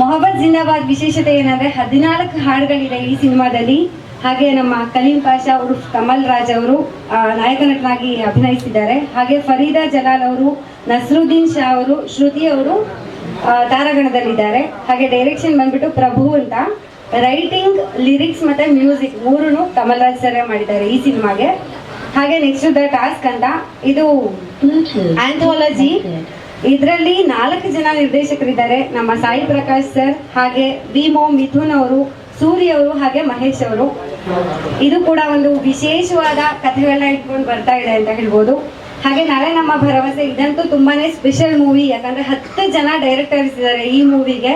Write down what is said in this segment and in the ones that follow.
ಮೊಹಬ್ಬತ್ ಜಿಂದಾಬಾದ್ ವಿಶೇಷತೆ ಏನಂದ್ರೆ ಹದಿನಾಲ್ಕು ಹಾಡುಗಳಿದೆ ಈ ಸಿನಿಮಾದಲ್ಲಿ. ಹಾಗೆ ನಮ್ಮ ಕಲೀಂ ಪಾಷಾ ಉರ್ಫ್ ಕಮಲ್ ರಾಜ್ ಅವರು ನಾಯಕ ನಟನಾಗಿ ಅಭಿನಯಿಸಿದ್ದಾರೆ. ಹಾಗೆ ಫರೀದಾ ಜಲಾಲ್ ಅವರು, ನಸರುದ್ದೀನ್ ಶಾ ಅವರು, ಶ್ರುತಿ ಅವರು ತಾರಾಗಣದಲ್ಲಿದ್ದಾರೆ. ಹಾಗೆ ಡೈರೆಕ್ಷನ್ ಬಂದ್ಬಿಟ್ಟು ಪ್ರಭು ಅಂತ. ರೈಟಿಂಗ್ ಲಿರಿಕ್ಸ್ ಮತ್ತೆ ಮ್ಯೂಸಿಕ್ ಮೂರನ್ನು ಕಮಲ್ ರಾಜ್ ಸರ್ ಮಾಡಿದ್ದಾರೆ ಈ ಸಿನಿಮಾಗೆ. ಹಾಗೆ ನೆಕ್ಸ್ಟ್ ದ ಟಾಸ್ಕ್ ಅಂತ, ಇದು ಆಂಥೋಲಜಿ ಇದರಲ್ಲಿ ನಾಲ್ಕು ಜನ ನಿರ್ದೇಶಕರಿದ್ದಾರೆ. ನಮ್ಮ ಸಾಯಿ ಪ್ರಕಾಶ್ ಸರ್ ಹಾಗೆ ವಿಮೋ ಮಿಥುನ್ ಅವರು, ಸೂರಿ ಅವರು ಹಾಗೆ ಮಹೇಶ್ ಅವರು. ಇದು ಕೂಡ ಒಂದು ವಿಶೇಷವಾದ ಕಥೆಗಳನ್ನ ಇಟ್ಕೊಂಡು ಬರ್ತಾ ಇದೆ ಅಂತ ಹೇಳ್ಬೋದು. ಹಾಗೆ ನಾಳೆ ನಮ್ಮ ಭರವಸೆ, ಇದಂತೂ ತುಂಬಾನೇ ಸ್ಪೆಷಲ್ ಮೂವಿ ಯಾಕಂದ್ರೆ ಹತ್ತು ಜನ ಡೈರೆಕ್ಟರ್ಸ್ ಇದ್ದಾರೆ ಈ ಮೂವಿಗೆ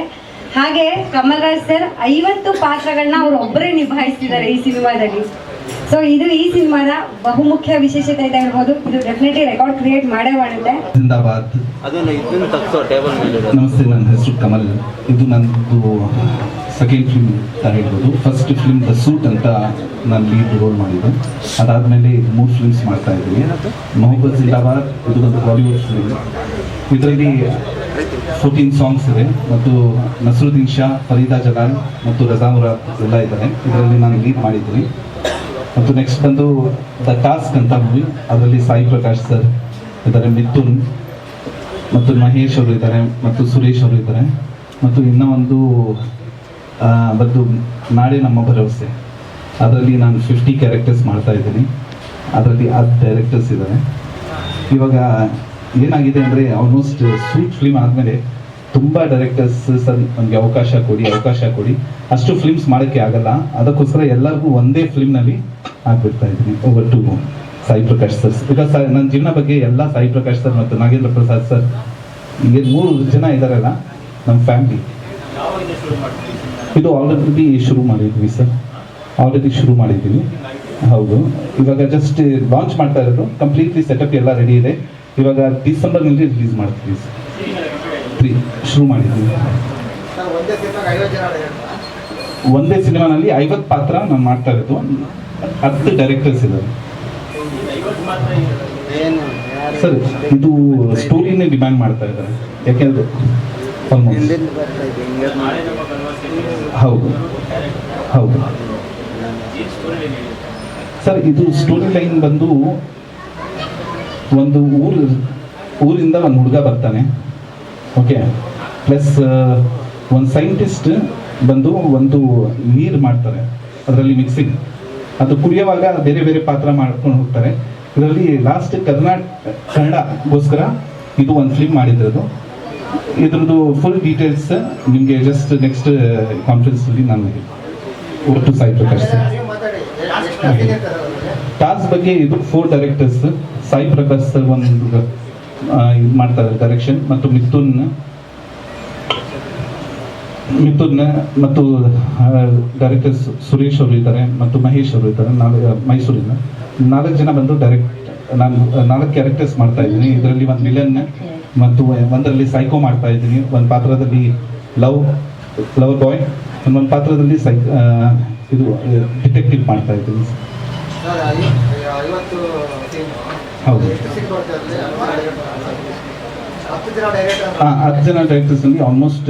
ಹಾಗೆ ಕಮಲ್ ರಾಜ್ ಸರ್ ಐವತ್ತು ಪಾತ್ರಗಳನ್ನ ಅವ್ರು ಒಬ್ಬರೇ ನಿಭಾಯಿಸ್ತಿದ್ದಾರೆ ಈ ಸಿನಿಮಾದಲ್ಲಿ. ಸೊ ಇದು ಈ ಸಿನಿಮಾದ ಬಹುಮುಖ್ಯ ವಿಶೇಷತೆ ಅಂತ ಹೇಳ್ಬೋದು. ಇದು ಡೆಫಿನೆಟ್ಲಿ ರೆಕಾರ್ಡ್ ಕ್ರಿಯೇಟ್ ಮಾಡೇ ಮಾಡುತ್ತೆ ಜಿಂದಾಬಾದ್. ಅದನ್ನು ಇದನ್ನು ತಗ್ಸೋ ಟೇಬಲ್ ಮೇಲೆ ಇಡೋದು. ನಮಸ್ತೆ ನನ್ನ ಹೆಸರು ಕಮಲ್. ಇದು ನನ್ನದು ಸೆಕೆಂಡ್ ಫಿಲ್ಮ್ ಅಂತ ಹೇಳ್ಬೋದು. ಫಸ್ಟ್ ಫಿಲ್ಮ್ ದ ಸೂಟ್ ಅಂತ ನಾನು ಲೀಡ್ ರೋಲ್ ಮಾಡಿದ್ದು. ಅದಾದಮೇಲೆ ಮೂರು ಫಿಲ್ಮ್ಸ್ ಮಾಡ್ತಾ ಇದ್ದೀನಿ. ಮೊಹಬ್ಬತ್ ಜಿಂದಾಬಾದ್ ಇದು ಒಂದು ಬಾಲಿವುಡ್ ಫಿಲ್ಮ್ ಇದರಲ್ಲಿ ಫೋರ್ಟೀನ್ ಸಾಂಗ್ಸ್ ಇದೆ. ಮತ್ತು ನಸರುದ್ದೀನ್ ಶಾ ಫರೀದಾ ಜಲಾಲ್ ಮತ್ತು ರಜಾ ಮುರಾದ್ ಎಲ್ಲ ಇದ್ದಾರೆ. ಇದರಲ್ಲಿ ನಾನು ಲೀಡ್ ಮಾಡಿದ್ದೀನಿ. ಮತ್ತು ನೆಕ್ಸ್ಟ್ ಬಂದು ದ ಟಾಸ್ಕ್ ಅಂತ ಮೂವಿ ಅದರಲ್ಲಿ ಸಾಯಿ ಪ್ರಕಾಶ್ ಸರ್ ಇದ್ದಾರೆ, ಮಿಥುನ್ ಮತ್ತು ಮಹೇಶ್ ಅವರು ಇದ್ದಾರೆ ಮತ್ತು ಸುರೇಶ್ ಅವರು ಇದ್ದಾರೆ. ಮತ್ತು ಇನ್ನೂ ಒಂದು ಬಂದು ನಾಳೆ ನಮ್ಮ ಭರವಸೆ. ಅದರಲ್ಲಿ ನಾನು ಫಿಫ್ಟಿ ಕ್ಯಾರೆಕ್ಟರ್ಸ್ ಮಾಡ್ತಾ ಇದ್ದೀನಿ. ಅದರಲ್ಲಿ ಆ ಡೈರೆಕ್ಟರ್ಸ್ ಇದ್ದಾರೆ ಇವಾಗ ಏನಾಗಿದೆ ಅಂದರೆ ಆಲ್ಮೋಸ್ಟ್ ಸ್ವೀಟ್ ಫಿಲ್ಮ್ ಆದಮೇಲೆ ತುಂಬ ಡೈರೆಕ್ಟರ್ಸ್ ಸರ್ ನಮಗೆ ಅವಕಾಶ ಕೊಡಿ ಅವಕಾಶ ಕೊಡಿ. ಅಷ್ಟು ಫಿಲ್ಮ್ಸ್ ಮಾಡೋಕ್ಕೆ ಆಗಲ್ಲ. ಅದಕ್ಕೋಸ್ಕರ ಎಲ್ಲರಿಗೂ ಒಂದೇ ಫಿಲ್ಮ್ನಲ್ಲಿ ಹಾಕ್ಬಿಡ್ತಾ ಇದ್ದೀನಿ. Over to Sai Prakash sir because ನನ್ನ ಜೀವನ ಬಗ್ಗೆ ಎಲ್ಲ ಸಾಯಿ ಪ್ರಕಾಶ್ ಸರ್ ಮತ್ತು ನಾಗೇಂದ್ರ ಪ್ರಸಾದ್ ಸರ್ ಹೀಗೆ ಮೂರು ಜನ ಇದ್ದಾರಲ್ಲ ನಮ್ಮ ಫ್ಯಾಮಿಲಿ ಇದು ಆಲ್ರೆಡಿ ಶುರು ಮಾಡಿದ್ವಿ ಸರ್ ಆಲ್ರೆಡಿ ಶುರು ಮಾಡಿದ್ದೀವಿ. ಹೌದು. ಇವಾಗ ಜಸ್ಟ್ ಲಾಂಚ್ ಮಾಡ್ತಾ ಇರೋದು. ಕಂಪ್ಲೀಟ್ಲಿ ಸೆಟಪ್ ಎಲ್ಲ ರೆಡಿ ಇದೆ. ಇವಾಗ ಡಿಸೆಂಬರ್ನಲ್ಲಿ ರಿಲೀಸ್ ಮಾಡ್ತೀವಿ ಸರ್ ಪ್ರೀ ಶುರು ಮಾಡಿದ್ದೀವಿ ಒಂದೇ ಸಿನಿಮಾನಲ್ಲಿ ಐವತ್ತು ಪಾತ್ರ ನಾನು ಮಾಡ್ತಾ ಇರೋದು. ಹತ್ತು ಡೈರೆಕ್ಟರ್ಸ್ ಇದ್ದಾರೆ. ಸರ್ ಇದು ಸ್ಟೋರಿನೇ ಡಿಮ್ಯಾಂಡ್ ಮಾಡ್ತಾ ಇದ್ದಾರೆ. ಯಾಕೆಂದ್ರೆ ಹೌದು. ಹೌದು. ಸರ್ ಇದು ಸ್ಟೋರಿ ಲೈನ್ ಬಂದು ಒಂದು ಊರು ಊರಿಂದ ಒಂದು ಹುಡುಗ ಬರ್ತಾನೆ. ಓಕೆ ಪ್ಲಸ್ ಒಂದು ಸೈಂಟಿಸ್ಟ್ ಬಂದು ಒಂದು ನೀರು ಮಾಡ್ತಾರೆ. ಅದರಲ್ಲಿ ಮಿಕ್ಸಿಂಗ್ ಅದು ಕುಡಿಯುವಾಗ ಬೇರೆ ಬೇರೆ ಪಾತ್ರ ಮಾಡ್ಕೊಂಡು ಹೋಗ್ತಾರೆ. ಇದರಲ್ಲಿ ಲಾಸ್ಟ್ ಕರ್ನಾಟಕ ಕನ್ನಡಗೋಸ್ಕರ ಇದು ಒಂದು ಫಿಲ್ಮ್ ಮಾಡಿದ್ರದು. ಇದ್ರದ್ದು ಫುಲ್ ಡೀಟೇಲ್ಸ್ ನಿಮಗೆ ಜಸ್ಟ್ ನೆಕ್ಸ್ಟ್ ಕಾನ್ಫರೆನ್ಸಲ್ಲಿ ನಾನು ಒಟ್ಟು ಸಾಯಿ ಪ್ರಕಾಶ್ ಸರ್ ಟಾಸ್ ಬಗ್ಗೆ ಇದು four directors Sai Prakash sir ಒಂದು ಇದು ಮಾಡ್ತಾ ಇದ್ದಾರೆ ಕರೆಕ್ಷನ್ ಮತ್ತು ಮಿಥುನ್ ಮಿಥುನ್ ಮತ್ತು ಡೈರೆಕ್ಟರ್ ಸುರೇಶ್ ಅವರು ಇದ್ದಾರೆ ಮತ್ತು ಮಹೇಶ್ ಅವರು ಇದ್ದಾರೆ ನಾಲ್ಕು ಮೈಸೂರಿನ ನಾಲ್ಕು ಜನ ಬಂದು ಡೈರೆಕ್ಟ್ ನಾನು, ನಾಲ್ಕು ಕ್ಯಾರೆಕ್ಟರ್ಸ್ ಮಾಡ್ತಾ ಇದ್ದೀನಿ. ಇದರಲ್ಲಿ ಒಂದು ವಿಲನ್ ಮತ್ತು ಒಂದರಲ್ಲಿ ಸೈಕೋ ಮಾಡ್ತಾ ಇದ್ದೀನಿ. ಒಂದು ಪಾತ್ರದಲ್ಲಿ ಲವ್ ಲವ್ ಬಾಯ್ ಒಂದು ಪಾತ್ರದಲ್ಲಿ ಸೈ ಇದು ಡಿಟೆಕ್ಟಿವ್ ಮಾಡ್ತಾ ಇದ್ದೀನಿ. ಹೌದು. ಆ, ಹತ್ತು ಜನ ಡೈರೆಕ್ಟರ್ಸ್ ಅಲ್ಲಿ almost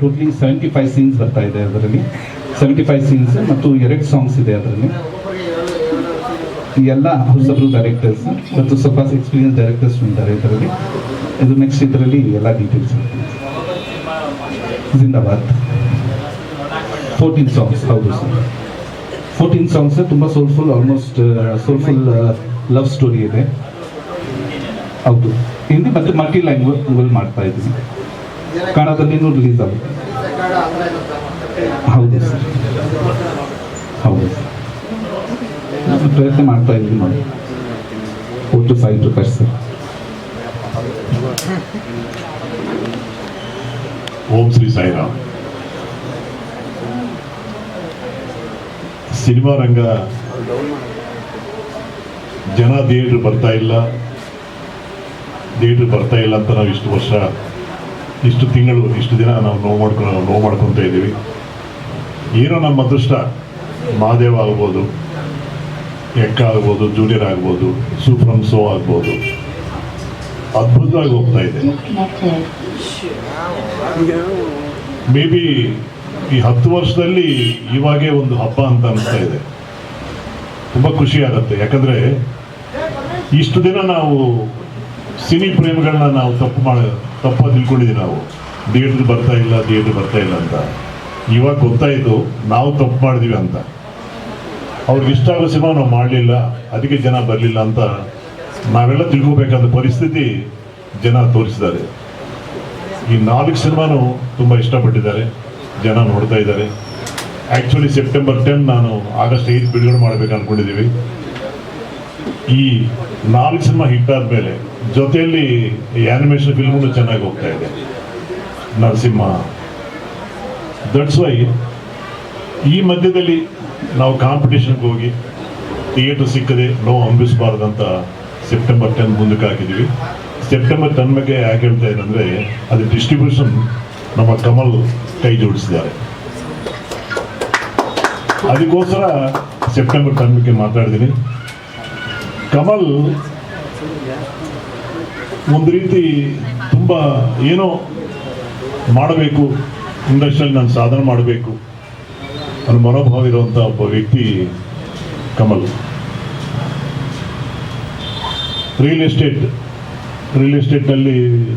totally seventy five scenes ಬರ್ತಾ ಇದೆ ಅದರಲ್ಲಿ. ಸೆವೆಂಟಿ ಫೈವ್ ಸೀನ್ಸ್ ಮತ್ತು ಎರಡು ಸಾಂಗ್ಸ್ ಇದೆ ಅದರಲ್ಲಿ. ಎಲ್ಲ ಹೊಸಬ್ರು ಡೈರೆಕ್ಟರ್ಸ್ ಮತ್ತು ಸ್ವಲ್ಪ ಎಕ್ಸ್ಪೀರಿಯನ್ಸ್ ಡೈರೆಕ್ಟರ್ಸ್ ಇದ್ದಾರೆ ಇದರಲ್ಲಿ. ಇದು ನೆಕ್ಸ್ಟ್ ಇದರಲ್ಲಿ ಎಲ್ಲ ಡೀಟೇಲ್ಸ್ ಜಿಂದಾಬಾದ್. ಫೋರ್ಟೀನ್ ಸಾಂಗ್ಸ್ ಹೌದು ಸರ್ ಫೋರ್ಟೀನ್ ಸಾಂಗ್ಸ್ ತುಂಬ soulful almost soulful love story ಇದೆ. ಹೌದು. ಹಿಂದಿ ಮತ್ತೆ ಮಲ್ಟಿ ಲ್ಯಾಂಗ್ವೇಜ್ ಮಾಡ್ತಾ ಇದ್ದೀನಿ. ಕನ್ನಡದಲ್ಲಿನೂ ರಿಲೀಸ್ ಆಗುತ್ತೆ. ಹೌದು ಸರ್. ಹೌದು ನಾನು ಪ್ರಯತ್ನ ಮಾಡ್ತಾ ಇದ್ದೀನಿ ನೋಡಿ. ಒಟ್ಟು five rupees sir. Om Shri Sairam. Cinema ರಂಗ ಜನ ಥಿಯೇಟ್ರ್ ಬರ್ತಾ ಇಲ್ಲ. ಥಿಯೇಟ್ರ್ ಬರ್ತಾ ಇಲ್ಲ ಅಂತ ನಾವು ಇಷ್ಟು ವರ್ಷ, ಇಷ್ಟು ತಿಂಗಳು, ಇಷ್ಟು ದಿನ ನಾವು ನೋವು ಮಾಡ್ಕೊಂಡು ನೋವು ಮಾಡ್ಕೊತಾ ಇದ್ದೀವಿ. ಏನೋ ನಮ್ಮ ಅದೃಷ್ಟ. ಮಹಾದೇವ ಆಗ್ಬೋದು ಎಕ್ಕ ಆಗ್ಬೋದು ಜೂನಿಯರ್ ಆಗ್ಬೋದು ಸೂಪ್ರಮ್ ಸೋ ಆಗ್ಬೋದು. ಅದ್ಭುತವಾಗಿ ಹೋಗ್ತಾ ಇದೆ. ಮೇ ಬಿ ಈ ಹತ್ತು ವರ್ಷದಲ್ಲಿ ಇವಾಗೇ ಒಂದು ಹಬ್ಬ ಅಂತ ಅನಿಸ್ತಾ ಇದೆ. ತುಂಬ ಖುಷಿ ಆಗುತ್ತೆ. ಯಾಕಂದ್ರೆ ಇಷ್ಟು ದಿನ ನಾವು ಸಿನಿ ಪ್ರೇಮಿಗಳನ್ನ ನಾವು ತಪ್ಪು ಮಾಡ, ತಪ್ಪ ತಿಳ್ಕೊಂಡಿದ್ದೀವಿ ನಾವು. ಥಿಯೇಟ್ರ್ ಬರ್ತಾ ಇಲ್ಲ ಥಿಯೇಟ್ರ್ ಬರ್ತಾ ಇಲ್ಲ ಅಂತ. ಇವಾಗ ಗೊತ್ತಾಯಿತು ನಾವು ತಪ್ಪು ಮಾಡಿದೀವಿ ಅಂತ. ಅವ್ರಿಗೆ ಇಷ್ಟ ಆಗೋ ಸಿನಿಮಾ ನಾವು ಮಾಡಲಿಲ್ಲ, ಅದಕ್ಕೆ ಜನ ಬರಲಿಲ್ಲ ಅಂತ ನಾವೆಲ್ಲ ತಿಳ್ಕೋಬೇಕಾದ ಪರಿಸ್ಥಿತಿ ಜನ ತೋರಿಸಿದ್ದಾರೆ. ಈ ನಾಲ್ಕು ಸಿನಿಮಾನು ತುಂಬ ಇಷ್ಟಪಟ್ಟಿದ್ದಾರೆ, ಜನ ನೋಡ್ತಾ ಇದ್ದಾರೆ. ಆ್ಯಕ್ಚುಲಿ ಸೆಪ್ಟೆಂಬರ್ ಟೆನ್ ನಾನು ಆಗಸ್ಟ್ ಐದು ಬಿಡುಗಡೆ ಮಾಡಬೇಕು ಅನ್ಕೊಂಡಿದ್ದೀವಿ. ಈ ನಾಲ್ಕು ಸಿನಿಮಾ ಹಿಟ್ ಆದಮೇಲೆ ಜೊತೆಯಲ್ಲಿ ಆ್ಯನಿಮೇಷನ್ ಫಿಲ್ಮೂ ಚೆನ್ನಾಗಿ ಹೋಗ್ತಾ ಇದೆ. ನರಸಿಂಹ ದಟ್ಸ್ ವೈ ಈ ಮಧ್ಯದಲ್ಲಿ ನಾವು ಕಾಂಪಿಟೇಷನ್ಗೆ ಹೋಗಿ ಥಿಯೇಟರ್ ಸಿಕ್ಕದೆ ನೋವು ಅಂಬಿಸಬಾರ್ದಂತ ಸೆಪ್ಟೆಂಬರ್ ಟೆನ್ ಮುಂದಕ್ಕೆ ಹಾಕಿದ್ವಿ ಸೆಪ್ಟೆಂಬರ್ ಟೆನ್ ಬಗ್ಗೆ ಯಾಕೆ ಹೇಳ್ತಾ ಇದ್ದಂದ್ರೆ ಅದು ಡಿಸ್ಟ್ರಿಬ್ಯೂಷನ್ ನಮ್ಮ ಕಮಲ್ ಕೈ ಜೋಡಿಸಿದ್ದಾರೆ. ಅದಕ್ಕೋಸ್ಕರ ಸೆಪ್ಟೆಂಬರ್ ಟೆನ್ ಬಗ್ಗೆ ಮಾತಾಡಿದ್ದೀನಿ ಕಮಲ್ ಒಂದು ರೀತಿ ತುಂಬ ಏನೋ ಮಾಡಬೇಕು ಇಂಡಸ್ಟ್ರಿಯಲ್ಲಿ ನಾನು ಸಾಧನೆ ಮಾಡಬೇಕು ಅನ್ನೋ ಮನೋಭಾವ ಇರುವಂಥ ಒಬ್ಬ ವ್ಯಕ್ತಿ ಕಮಲ್. ರಿಯಲ್ ಎಸ್ಟೇಟ್ ರಿಯಲ್ ಎಸ್ಟೇಟ್ನಲ್ಲಿ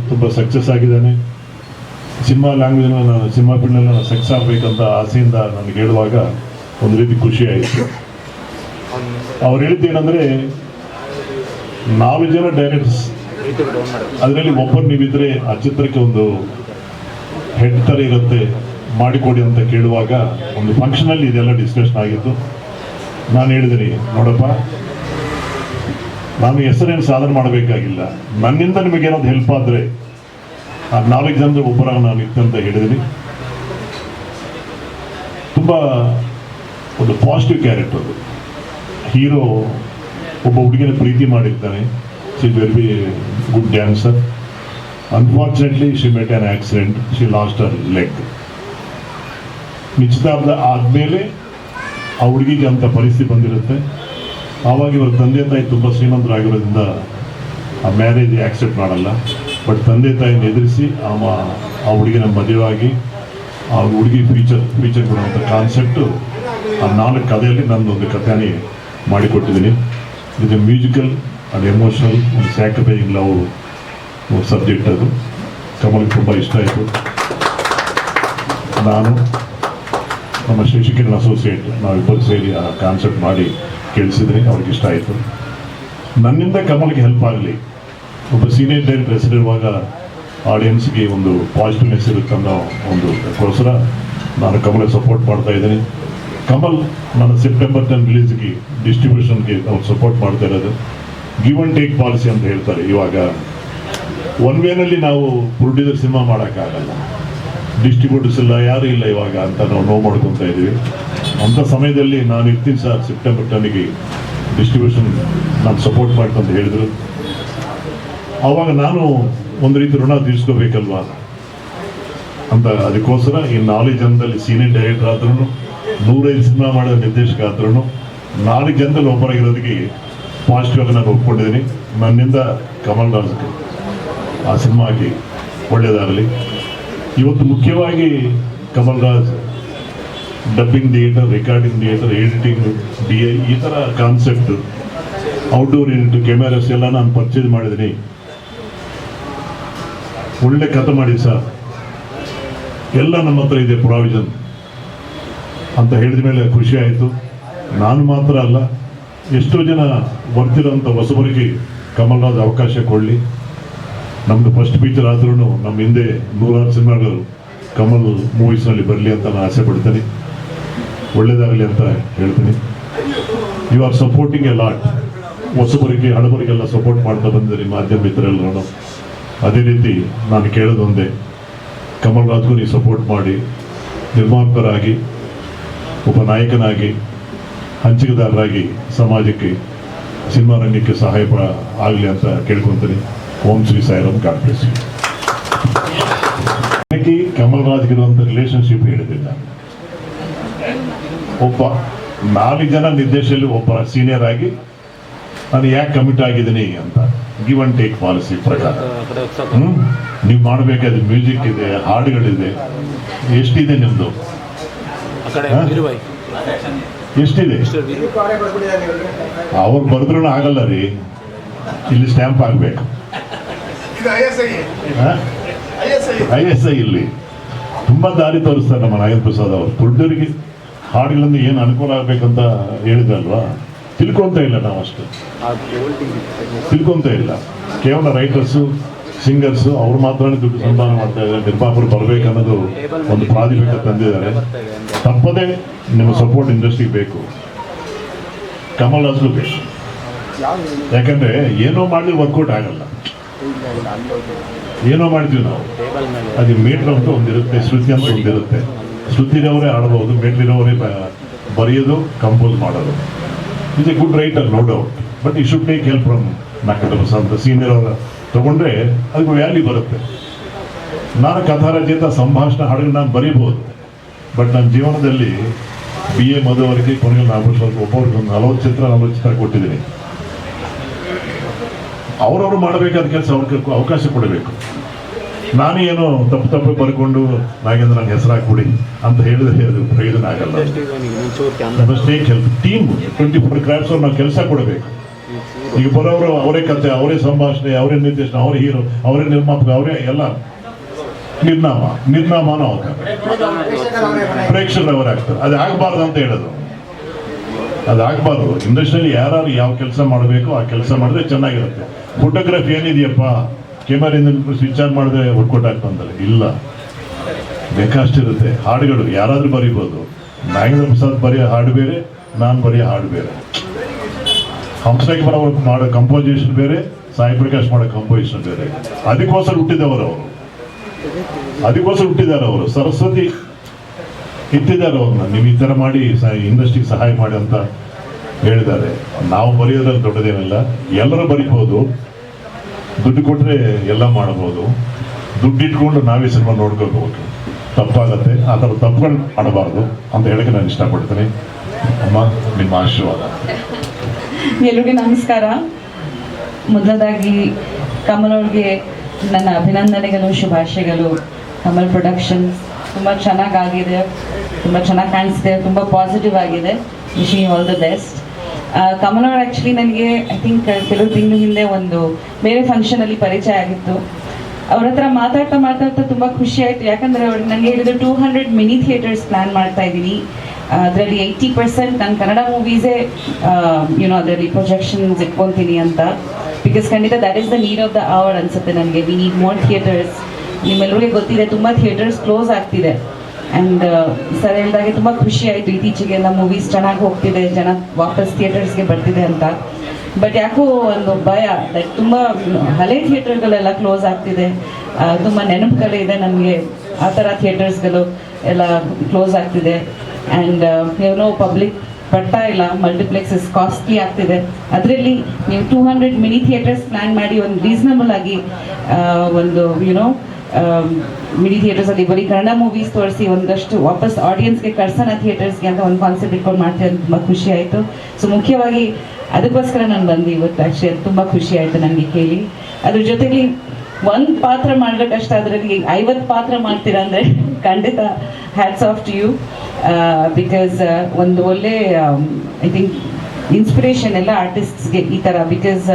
ತುಂಬ ಸಕ್ಸಸ್ ಆಗಿದ್ದಾನೆ. ಸಿನಿಮಾ ಲ್ಯಾಂಗ್ವೇಜ್ ನಾನು ಸಿನಿಮಾ ಫೀಲ್ಡ್ನಲ್ಲಿ ನಾನು ಸಕ್ಸಸ್ ಆಗಬೇಕಂತ ಆಸೆಯಿಂದ ನನಗೆ ಹೇಳುವಾಗ ಒಂದು ರೀತಿ ಖುಷಿ ಆಯಿತು. ಅವ್ರು ಹೇಳಿದ್ದೇನೆಂದರೆ ನಾಲ್ಕು ಜನ ಡೈರೆಕ್ಟರ್ಸ್ ಅದರಲ್ಲಿ ಒಬ್ಬರು ನೀವಿದ್ರೆ ಆ ಚಿತ್ರಕ್ಕೆ ಒಂದು ಹೆಡ್ ಥರ ಇರುತ್ತೆ, ಮಾಡಿಕೊಡಿ ಅಂತ ಕೇಳುವಾಗ ಒಂದು ಫಂಕ್ಷನಲ್ಲಿ ಇದೆಲ್ಲ ಡಿಸ್ಕಷನ್ ಆಗಿತ್ತು ನಾನು ಹೇಳಿದ್ದೀನಿ, ನೋಡಪ್ಪ, ನಾನು ಹೆಸರೇನು ಸಾಧನೆ ಮಾಡಬೇಕಾಗಿಲ್ಲ. ನನ್ನಿಂದ ನಿಮಗೇನಾದ್ರು ಹೆಲ್ಪ್ ಆದರೆ ಆ ನಾಲ್ಕು ಜನರ ಒಬ್ಬರಾಗ ನಾನು ಇತ್ತು ಅಂತ ಹೇಳಿದ್ದೀನಿ. ತುಂಬ ಒಂದು ಪಾಸಿಟಿವ್ ಕ್ಯಾರೆಕ್ಟರ್ ಹೀರೋ ಒಬ್ಬ ಹುಡುಗಿನ ಪ್ರೀತಿ ಮಾಡಿರ್ತಾನೆ. She very be good dancer unfortunately she met an accident she lost her leg ನಿಶ್ಚಿತಾರ್ಥ ಆದಮೇಲೆ ಆ ಹುಡುಗಿಗೆ ಅಂತ ಪರಿಸ್ಥಿತಿ ಬಂದಿರುತ್ತೆ. ಆವಾಗ ಇವರ ತಂದೆ ತಾಯಿ ತುಂಬ ಶ್ರೀಮಂತರಾಗಿರೋದ್ರಿಂದ ಆ ಮ್ಯಾರೇಜ್ ಆಕ್ಸೆಪ್ಟ್ ಮಾಡಲ್ಲ. ಬಟ್ ತಂದೆ ತಾಯಿನ ಎದುರಿಸಿ ಆ ಮ- ಆ ಹುಡುಗಿನ ಮದುವೆಯಾಗಿ ಆ ಹುಡುಗಿ ಫ್ಯೂಚರ್ ಫ್ಯೂಚರ್ ಕೊಡುವಂಥ ಕಾನ್ಸೆಪ್ಟು ಆ ನಾಲ್ಕು ಕಥೆಯಲ್ಲಿ ಒಂದು ಕಥೆನೇ ಮಾಡಿಕೊಟ್ಟಿದ್ದೀನಿ. ಇದು ಮ್ಯೂಸಿಕಲ್ ಆ್ಯಂಡ್ ಎಮೋಷನಲ್ ಒಂದು ಸ್ಯಾಕ್ರಿಫೈಸಿಂಗ್ ಲವ್ ಸಬ್ಜೆಕ್ಟ್ ಅದು. ಕಮಲ್ಗೆ ತುಂಬ ಇಷ್ಟ ಆಯಿತು. ನಾನು ನಮ್ಮ ಶಿಕ್ಷಕಿರಣ ಅಸೋಸಿಯೇಟ್ ನಾವಿಬ್ಬರು ಸೇರಿ ಆ ಕಾನ್ಸೆಪ್ಟ್ ಮಾಡಿ ಕೇಳಿಸಿದ್ರೆ ಅವ್ರಿಗೆ ಇಷ್ಟ ಆಯಿತು. ನನ್ನಿಂದ ಕಮಲ್ಗೆ ಹೆಲ್ಪ್ ಆಗಲಿ. ಒಬ್ಬ ಸೀನಿಯರ್ ಡೈರೆಕ್ಟರ್ ಹೆಸರಿರುವಾಗ ಆಡಿಯನ್ಸ್ಗೆ ಒಂದು ಪಾಸಿಟಿವ್ನೆಸ್ ಇರುತ್ತೆ ಅನ್ನೋ ಒಂದು ಅದಕ್ಕೋಸ್ಕರ ನಾನು ಕಮಲ್ಗೆ ಸಪೋರ್ಟ್ ಮಾಡ್ತಾ ಇದ್ದೀನಿ. ಕಮಲ್ ನನ್ನ ಸೆಪ್ಟೆಂಬರ್ ಟೆನ್ ರಿಲೀಸ್ಗೆ ಡಿಸ್ಟ್ರಿಬ್ಯೂಷನ್ಗೆ ನಾವು ಸಪೋರ್ಟ್ ಮಾಡ್ತಾ ಇರೋದು. ಗಿವ್ ಅಂಡ್ ಟೇಕ್ ಪಾಲಿಸಿ ಅಂತ ಹೇಳ್ತಾರೆ ಇವಾಗ. ಒನ್ ವೇನಲ್ಲಿ ನಾವು ಪ್ರೊಡ್ಯೂಸರ್ ಸಿನಿಮಾ ಮಾಡೋಕ್ಕಾಗಲ್ಲ. ಡಿಸ್ಟ್ರಿಬ್ಯೂಟರ್ಸ್ ಇಲ್ಲ ಯಾರೂ ಇಲ್ಲ ಇವಾಗ ಅಂತ ನಾವು ನೋವು ಮಾಡ್ಕೊತಾ ಇದ್ದೀವಿ. ಅಂಥ ಸಮಯದಲ್ಲಿ ನಾನು ಇರ್ತೀನಿ ಸರ್ ಸೆಪ್ಟೆಂಬರ್ ಟೆನ್ಗೆ ಡಿಸ್ಟ್ರಿಬ್ಯೂಷನ್ ನಾನು ಸಪೋರ್ಟ್ ಮಾಡ್ಕೊಂತ ಹೇಳಿದ್ರು. ಆವಾಗ ನಾನು ಒಂದು ರೀತಿ ಋಣ ತೀರಿಸ್ಕೋಬೇಕಲ್ವಾ? ಅಂತ ಅದಕ್ಕೋಸ್ಕರ ಈ ನಾಲೆಜ್ ಜನದಲ್ಲಿ ಸೀನಿಯರ್ ಡೈರೆಕ್ಟರ್ ಆದ್ರೂ ನೂರೈದು ಸಿನಿಮಾ ಮಾಡಿದ ನಿರ್ದೇಶಕ ಆದ್ರೂ ನಾಲ್ಕು ಜನದಲ್ಲಿ ಒಬ್ಬರಾಗಿರೋದಕ್ಕೆ ಪಾಸಿಟಿವ್ ಆಗಿ ನಾನು ಒಪ್ಕೊಂಡಿದ್ದೀನಿ. ನನ್ನಿಂದ ಕಮಲ್ ರಾಜ್ಗೆ ಆ ಸಿನಿಮಾಗೆ ಒಳ್ಳೆಯದಾಗಲಿ. ಇವತ್ತು ಮುಖ್ಯವಾಗಿ Kamal Raj dubbing theatre recording theatre editing D I ಈ ಥರ ಕಾನ್ಸೆಪ್ಟ್ ಔಟ್ಡೋರ್ ಯೂನಿಟ್ ಕೆಮೆರಾಸ್ ಎಲ್ಲ ನಾನು ಪರ್ಚೇಸ್ ಮಾಡಿದ್ದೀನಿ. ಒಳ್ಳೆ ಕಥೆ ಮಾಡಿ ಸರ್. ಎಲ್ಲ ನಮ್ಮ ಹತ್ರ ಇದೆ ಪ್ರಾವಿಷನ್ ಅಂತ ಹೇಳಿದ ಮೇಲೆ ಖುಷಿ ಆಯಿತು. ನಾನು ಮಾತ್ರ ಅಲ್ಲ, ಎಷ್ಟೋ ಜನ ಬರ್ತಿರೋಂಥ ಹೊಸಬರಿಗೆ ಕಮಲ್ನಾಥ್ ಅವಕಾಶ ಕೊಡಲಿ. ನಮ್ಮದು ಫಸ್ಟ್ ಪಿಕ್ಚರ್ ಆದ್ರೂ ನಮ್ಮ ಹಿಂದೆ ನೂರಾರು ಸಿನಿಮಾಗಳು ಕಮಲ್ ಮೂವೀಸ್ನಲ್ಲಿ ಬರಲಿ ಅಂತ ನಾನು ಆಸೆ ಪಡ್ತೀನಿ. ಒಳ್ಳೆಯದಾಗಲಿ ಅಂತ ಹೇಳ್ತೀನಿ. You are supporting a lot ಹೊಸಬರಿಗೆ, ಹಳಬರಿಗೆಲ್ಲ ಸಪೋರ್ಟ್ ಮಾಡ್ತಾ ಬಂದಿರಿ ಮಾಧ್ಯಮ ಮಿತ್ರರೆಲ್ಲರೂ. ಅದೇ ರೀತಿ ನಾನು ಕೇಳೋದೊಂದೇ, ಕಮಲ್ ರಾಜ್ಗೂ ನೀವು ಸಪೋರ್ಟ್ ಮಾಡಿ, ನಿರ್ಮಾಪಕರಾಗಿ ಒಬ್ಬ ನಾಯಕನಾಗಿ, ಹಂಚಿಕೆದಾರರಾಗಿ ಸಮಾಜಕ್ಕೆ ಸಿನಿಮಾ ರಂಗಕ್ಕೆ ಸಹಾಯ ಆಗಲಿ ಅಂತ ಕೇಳ್ಕೊತೀನಿ Om Shri Sairam God bless you. ನನಗೆ ಕಮಲ್ ರಾಜ್ಗಿರುವಂಥ ರಿಲೇಶನ್ಶಿಪ್ ಹೇಳಿದ್ದಿಲ್ಲ ಒಬ್ಬ ನಾಲ್ಕು ಜನ ನಿರ್ದೇಶಕರಲ್ಲಿ ಒಬ್ಬ ಸೀನಿಯರ್ ಆಗಿ ನಾನು ಯಾಕೆ ಕಮಿಟ್ ಆಗಿದ್ದೀನಿ ಅಂತ ಗಿವ್ ಅಂಡ್ ಟೇಕ್ ಪಾಲಿಸಿ ಪ್ರಕಾರ. ನೀವು ಮಾಡಬೇಕಾದ ಮ್ಯೂಸಿಕ್ ಇದೆ, ಹಾಡುಗಳಿದೆ, ಎಷ್ಟಿದೆ ನಿಮ್ದು? ಆ ಕಡೆ? ಎಷ್ಟಿದೆ? ಅವರೇ ಬರೆದ್ರೂ ಆಗಲ್ಲ ರೀ. ಇಲ್ಲಿ ಸ್ಟ್ಯಾಂಪ್ ಆಗಬೇಕು ಐ ಎಸ್ ಐ. ಇಲ್ಲಿ. ತುಂಬಾ ದಾರಿ ತೋರಿಸ್ತಾರೆ ನಮ್ಮ ನಾಗೇಂದ್ರ ಪ್ರಸಾದ್ ಅವರು. ದೊಡ್ಡವರಿಗೆ ಹಾಡುಗಳಿಂದ ಏನು ಅನುಕೂಲ ಆಗ್ಬೇಕಂತ ಹೇಳಿದ್ರಲ್ವಾ? ತಿಳ್ಕೊಂತ ಇಲ್ಲ ನಾವು ಅಷ್ಟು ತಿಳ್ಕೊಂತ ಇಲ್ಲ. ಕೇವಲ ರೈಟರ್ಸು ಸಿಂಗರ್ಸು ಅವ್ರು ಮಾತ್ರನೇ ದುಡ್ಡು ಸಂಧಾನ ಮಾಡ್ತಾ ಇದ್ದಾರೆ. ನಿರ್ಮಾಪಕರು ಬರಬೇಕನ್ನೋದು ಒಂದು ಪ್ರಾಧಿಪತ್ಯ ತಂದಿದ್ದಾರೆ. ತಪ್ಪದೇ ನಿಮ್ಮ ಸಪೋರ್ಟ್ ಇಂಡಸ್ಟ್ರಿಗೆ ಬೇಕು. ಕಮಲ್ ಹಾಸ್ಲು ಬೇಕು. ಯಾಕಂದ್ರೆ ಏನೋ ಮಾಡಲಿ ವರ್ಕೌಟ್ ಆಗಲ್ಲ. ಏನೋ ಮಾಡ್ತೀವಿ ನಾವು. ಅದು ಮೀಟ್ರ್ ಅಂತ ಒಂದಿರುತ್ತೆ, ಶ್ರುತಿ ಅಂತ ಒಂದಿರುತ್ತೆ. ಶ್ರುತಿರವರೇ ಆಡಬಹುದು ಮೇಟ್ಲಿರೋವರೇ ಬ- ಬರೆಯೋದು ಕಂಪೋಸ್ ಮಾಡೋದು. Is a good writer no doubt but he should take help from Prasad senior ಅವರ ತಗೊಂಡ್ರೆ ಅದಕ್ಕೆ ವ್ಯಾಲ್ಯೂ ಬರುತ್ತೆ. ನಾನು ಕಥಾರಚಿತ ಸಂಭಾಷಣೆ ಹಾಡಿಗೆ ನಾನು ಬರೀಬಹುದು. ಬಟ್ ನನ್ನ ಜೀವನದಲ್ಲಿ ಬಿ ಎ ಮದುವರೆಗೆ ಕೊನೆಗೆ ನಾಲ್ಕು ಒಬ್ಬೊಬ್ರಿಗೆ ಒಂದು ನಲವತ್ತು ಚಿತ್ರ ನಲವತ್ತು ಚಿತ್ರ ಕೊಟ್ಟಿದ್ದೀನಿ. ಅವರವರು ಮಾಡಬೇಕಾದ ಕೆಲಸ ಅವ್ರಿಗೆ ಅವಕಾಶ ಕೊಡಬೇಕು. ನಾನು ಏನು ತಪ್ಪು ತಪ್ಪು ಬರ್ಕೊಂಡು ನಾಗೇಂದ್ರ ನನ್ನ ಹೆಸರು ಹಾಕ್ಬಿಡಿ ಅಂತ ಹೇಳಿದ್ರೆ ಅದು ಪ್ರಯೋಜನ ಆಗಲ್ಲ. ಟೀಮ್ ಟ್ವೆಂಟಿ ಫೋರ್ ಕ್ರಾಫ್ಟ್ಸ್ ಅವ್ರು ನಾವು ಕೆಲಸ ಕೊಡಬೇಕು. ಈಗ ಬರೋರು ಅವರೇ ಕತೆ ಅವರೇ ಸಂಭಾಷಣೆ, ಅವರೇ ನಿರ್ದೇಶನ, ಅವರೇ ಹೀರೋ, ಅವರೇ ನಿರ್ಮಾಪಕ, ಅವರೇ ಎಲ್ಲ ನಿರ್ನಾಮ ನಿರ್ನಾಮ ಅವಕಾಶ ಪ್ರೇಕ್ಷಕರವರೇ. ಆಗ್ತಾರೆ. ಅದು ಆಗಬಾರ್ದು ಅಂತ ಹೇಳೋದು. ಅದು ಆಗಬಾರ್ದು. ಇಂಡಸ್ಟ್ರಿಯಲ್ಲಿ ಯಾರು ಯಾವ ಕೆಲಸ ಮಾಡಬೇಕು, ಆ ಕೆಲಸ ಮಾಡಿದ್ರೆ ಚೆನ್ನಾಗಿರುತ್ತೆ. ಫೋಟೋಗ್ರಫಿ ಏನಿದೆಯಪ್ಪ? ಕ್ಯಾಮರಿಂದ ಸ್ವಿಚ್ ಆನ್ ಮಾಡಿದ್ರೆ ವರ್ಕೌಟ್ ಆಗ್ತಂದ್ರೆ ಇಲ್ಲ. ಬೇಕಷ್ಟಿರುತ್ತೆ. ಹಾಡುಗಳು ಯಾರಾದರೂ ಬರೀಬೋದು. ನಾಗೇಂದ್ರ ಪ್ರಸಾದ್ ಬರೆಯೋ ಹಾಡು ಬೇರೆ, ನಾನು ಬರೆಯೋ ಹಾಡು ಬೇರೆ. ಹಂಸನಾಗಿ ಬರೋ ಮಾಡೋ ಕಂಪೋಸಿಷನ್ ಬೇರೆ, ಸಾಯಿ ಪ್ರಕಾಶ್ ಮಾಡೋ ಕಂಪೋಸಿಷನ್ ಬೇರೆ. ಅದಕ್ಕೋಸ್ಕರ ಹುಟ್ಟಿದವರು ಅವರು. ಅದಕ್ಕೋಸ್ಕರ ಹುಟ್ಟಿದ್ದಾರೆ ಅವರು. ಸರಸ್ವತಿ ಇಟ್ಟಿದ್ದಾರೆ ಅವ್ರನ್ನ. ನೀವು ಈ ಥರ ಮಾಡಿ ಇಂಡಸ್ಟ್ರಿಗೆ ಸಹಾಯ ಮಾಡಿ ಅಂತ ಹೇಳಿದ್ದಾರೆ. ನಾವು ಬರೆಯೋದ್ರಲ್ಲಿ ದೊಡ್ಡದೇನಿಲ್ಲ. ಎಲ್ಲರೂ ಬರಿಬೋದು ದುಡ್ಡು ಕೊಟ್ಟರೆ ಎಲ್ಲ ಮಾಡ್ಬೋದು ದುಡ್ಡು ಇಟ್ಕೊಂಡು ನಾವೇ ಸಿನಿಮಾ ನೋಡ್ಕೋಬೇಕು ತಪ್ಪಾಗತ್ತೆ. ಆ ಥರ ತಪ್ಪುಗಳು ಮಾಡಬಾರ್ದು ಅಂತ ಹೇಳಕ್ಕೆ ನಾನು ಇಷ್ಟಪಡ್ತೀನಿ. ಅಮ್ಮ, ನಿಮ್ಮ ಆಶೀರ್ವಾದ. ಎಲ್ರಿಗೂ ನಮಸ್ಕಾರ. ಮೊದಲದಾಗಿ ಕಮಲ್ ಅವ್ರಿಗೆ ನನ್ನ ಅಭಿನಂದನೆಗಳು, ಶುಭಾಶಯಗಳು. ಕಮಲ್ ಪ್ರೊಡಕ್ಷನ್ಸ್ ತುಂಬ ಚೆನ್ನಾಗಾಗಿದೆ, ತುಂಬ ಚೆನ್ನಾಗಿ ಕಾಣಿಸ್ತಿದೆ, ತುಂಬ ಪಾಸಿಟಿವ್ ಆಗಿದೆ. Wishing all the best Kamal ಅವ್ರು ಆ್ಯಕ್ಚುಲಿ ನನಗೆ ಐ ಥಿಂಕ್ ಕೆಲವು ತಿಂಗಳ ಹಿಂದೆ ಒಂದು ಬೇರೆ ಫಂಕ್ಷನಲ್ಲಿ ಪರಿಚಯ ಆಗಿತ್ತು. ಅವ್ರ ಹತ್ರ ಮಾತಾಡ್ತಾ ಮಾತಾಡ್ತಾ ತುಂಬ ಖುಷಿ ಆಯಿತು. ಯಾಕಂದರೆ ಅವ್ರು ನನಗೆ ಹೇಳಿದ್ರು two hundred mini theatres plan ಮಾಡ್ತಾ ಇದ್ದೀನಿ. ಅದರಲ್ಲಿ ಏಯ್ಟಿ ಪರ್ಸೆಂಟ್ ನಾನು ಕನ್ನಡ ಮೂವೀಸೇ ಯುನೋ ಅದರಲ್ಲಿ ಪ್ರೊಜೆಕ್ಷನ್ಸ್ ಇಟ್ಕೊತೀನಿ ಅಂತ. ಬಿಕಾಸ್ ಖಂಡಿತ that is the need of the hour ಅನ್ಸುತ್ತೆ ನನಗೆ. ವಿ ನೀಡ್ ಮೋರ್ ಥಿಯೇಟರ್ಸ್ ನಿಮ್ಮೆಲ್ಲರಿಗೆ ಗೊತ್ತಿದೆ, ತುಂಬ ಥಿಯೇಟರ್ಸ್ ಕ್ಲೋಸ್ ಆಗ್ತಿದೆ. ಆ್ಯಂಡ್ ಸರ್ ಹೇಳಿದಾಗೆ ತುಂಬ ಖುಷಿ ಆಯಿತು. ಇತ್ತೀಚೆಗೆಲ್ಲ ಮೂವೀಸ್ ಚೆನ್ನಾಗಿ ಹೋಗ್ತಿದೆ. ಜನ ವಾಪಸ್ ಥಿಯೇಟರ್ಸ್ಗೆ ಬರ್ತಿದೆ ಅಂತ. ಬಟ್ ಯಾಕೋ ಒಂದು ಭಯ ಲೈಕ್ ತುಂಬ ಹಳೆ ಥಿಯೇಟರ್ಗಳೆಲ್ಲ ಕ್ಲೋಸ್ ಆಗ್ತಿದೆ. ತುಂಬ ನೆನಪುಗಳೇ ಇದೆ ನನಗೆ. ಆ ಥರ ಥಿಯೇಟರ್ಸ್ಗಳು ಎಲ್ಲ ಕ್ಲೋಸ್ ಆಗ್ತಿದೆ. ಆ್ಯಂಡ್ ಏನೋ ಪಬ್ಲಿಕ್ ಬರ್ತಾ ಇಲ್ಲ ಮಲ್ಟಿಪ್ಲೆಕ್ಸಸ್ ಕಾಸ್ಟ್ಲಿ ಆಗ್ತಿದೆ. ಅದರಲ್ಲಿ ನೀವು two hundred mini theatres plan ಮಾಡಿ ಒಂದು ರೀಸನಬಲ್ ಆಗಿ ಒಂದು ಯುನೋ ಮಿನಿ ಥಿಯೇಟರ್ಸಲ್ಲಿ ಬರೀ ಕನ್ನಡ ಮೂವೀಸ್ ತೋರಿಸಿ ಒಂದಷ್ಟು ವಾಪಸ್ ಆಡಿಯನ್ಸ್ಗೆ ಕಳ್ಸೋಣ ಥಿಯೇಟರ್ಸ್ಗೆ ಅಂತ ಒಂದು ಕಾನ್ಸೆಪ್ಟ್ ಇಟ್ಕೊಂಡು ಮಾಡ್ತೀವಿ ಅಂತ ತುಂಬ ಖುಷಿ ಆಯಿತು. ಸೊ ಮುಖ್ಯವಾಗಿ ಅದಕ್ಕೋಸ್ಕರ ನಾನು ಬಂದು ಇವತ್ತು ಆ್ಯಕ್ಚುಲಿ ಅದು ತುಂಬ ಖುಷಿ ಆಯಿತು ನನಗೆ ಕೇಳಿ. ಅದ್ರ ಜೊತೆಗೆ ಒಂದು ಪಾತ್ರ ಮಾಡಬೇಕಷ್ಟೇ ಕಷ್ಟ ಅದರಲ್ಲಿ ಐವತ್ತು ಪಾತ್ರ ಮಾಡ್ತೀರಾ ಅಂದರೆ ಖಂಡಿತ hats off to you because ಒಂದು ಒಳ್ಳೆ ಐ ಥಿಂಕ್ ಇನ್ಸ್ಪಿರೇಷನ್ ಎಲ್ಲ ಆರ್ಟಿಸ್ಟ್ಸ್ಗೆ ಈ ಥರ ಬಿಕಾಸ್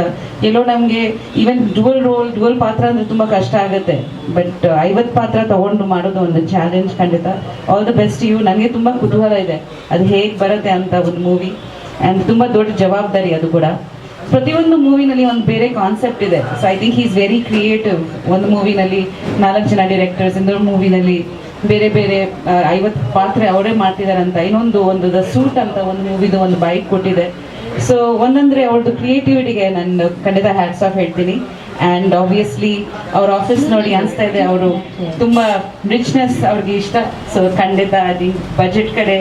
ಎಲ್ಲೋ ನಮಗೆ ಈವನ್ ಡುವಲ್ ರೋಲ್ ಡುವಲ್ ಪಾತ್ರ ಅಂದರೆ ತುಂಬ ಕಷ್ಟ ಆಗುತ್ತೆ. ಬಟ್ ಐವತ್ತು ಪಾತ್ರ ತಗೊಂಡು ಮಾಡೋದು ಒಂದು ಚಾಲೆಂಜ್ ಖಂಡಿತ. ಆಲ್ ದ ಬೆಸ್ಟ್ ಯು ನನಗೆ ತುಂಬ ಕುತೂಹಲ ಇದೆ. ಅದು ಹೇಗೆ ಬರುತ್ತೆ ಅಂತ ಒಂದು ಮೂವಿ ಆ್ಯಂಡ್ ತುಂಬ ದೊಡ್ಡ ಜವಾಬ್ದಾರಿ ಅದು ಕೂಡ. ಪ್ರತಿಯೊಂದು ಮೂವಿನಲ್ಲಿ ಒಂದು ಬೇರೆ ಕಾನ್ಸೆಪ್ಟ್ ಇದೆ. So I think is very creative ಒಂದು ಮೂವಿನಲ್ಲಿ ನಾಲ್ಕು ಜನ ಡಿರೆಕ್ಟರ್ಸ್ ಇನ್ನೊಂದು ಮೂವಿನಲ್ಲಿ ಬೇರೆ ಬೇರೆ ಐವತ್ತು ಪಾತ್ರೆ ಅವರೇ ಮಾಡ್ತಿದಾರಂತ ಇನ್ನೊಂದು ಒಂದು ದ ಸೂಟ್ ಅಂತ ಒಂದು ಮೂವಿದು ಒಂದು ಬೈಕ್ ಕೊಟ್ಟಿದೆ. ಸೊ ಒಂದಂದ್ರೆ ಅವ್ರದ್ದು ಕ್ರಿಯೇಟಿವಿಟಿಗೆ ನಾನು ಖಂಡಿತ ಹ್ಯಾಟ್ಸ್ ಆಫ್ ಹೇಳ್ತೀನಿ. ಆ್ಯಂಡ್ ಆಬ್ವಿಯಸ್ಲಿ ಅವ್ರ ಆಫೀಸ್ ನೋಡಿ ಅನಿಸ್ತಾ ಇದೆ ಅವರು ತುಂಬ ರಿಚ್ನೆಸ್ ಅವ್ರಿಗೆ ಇಷ್ಟ. ಸೊ ಖಂಡಿತ ಅದಿ ಬಜೆಟ್ ಕಡೆ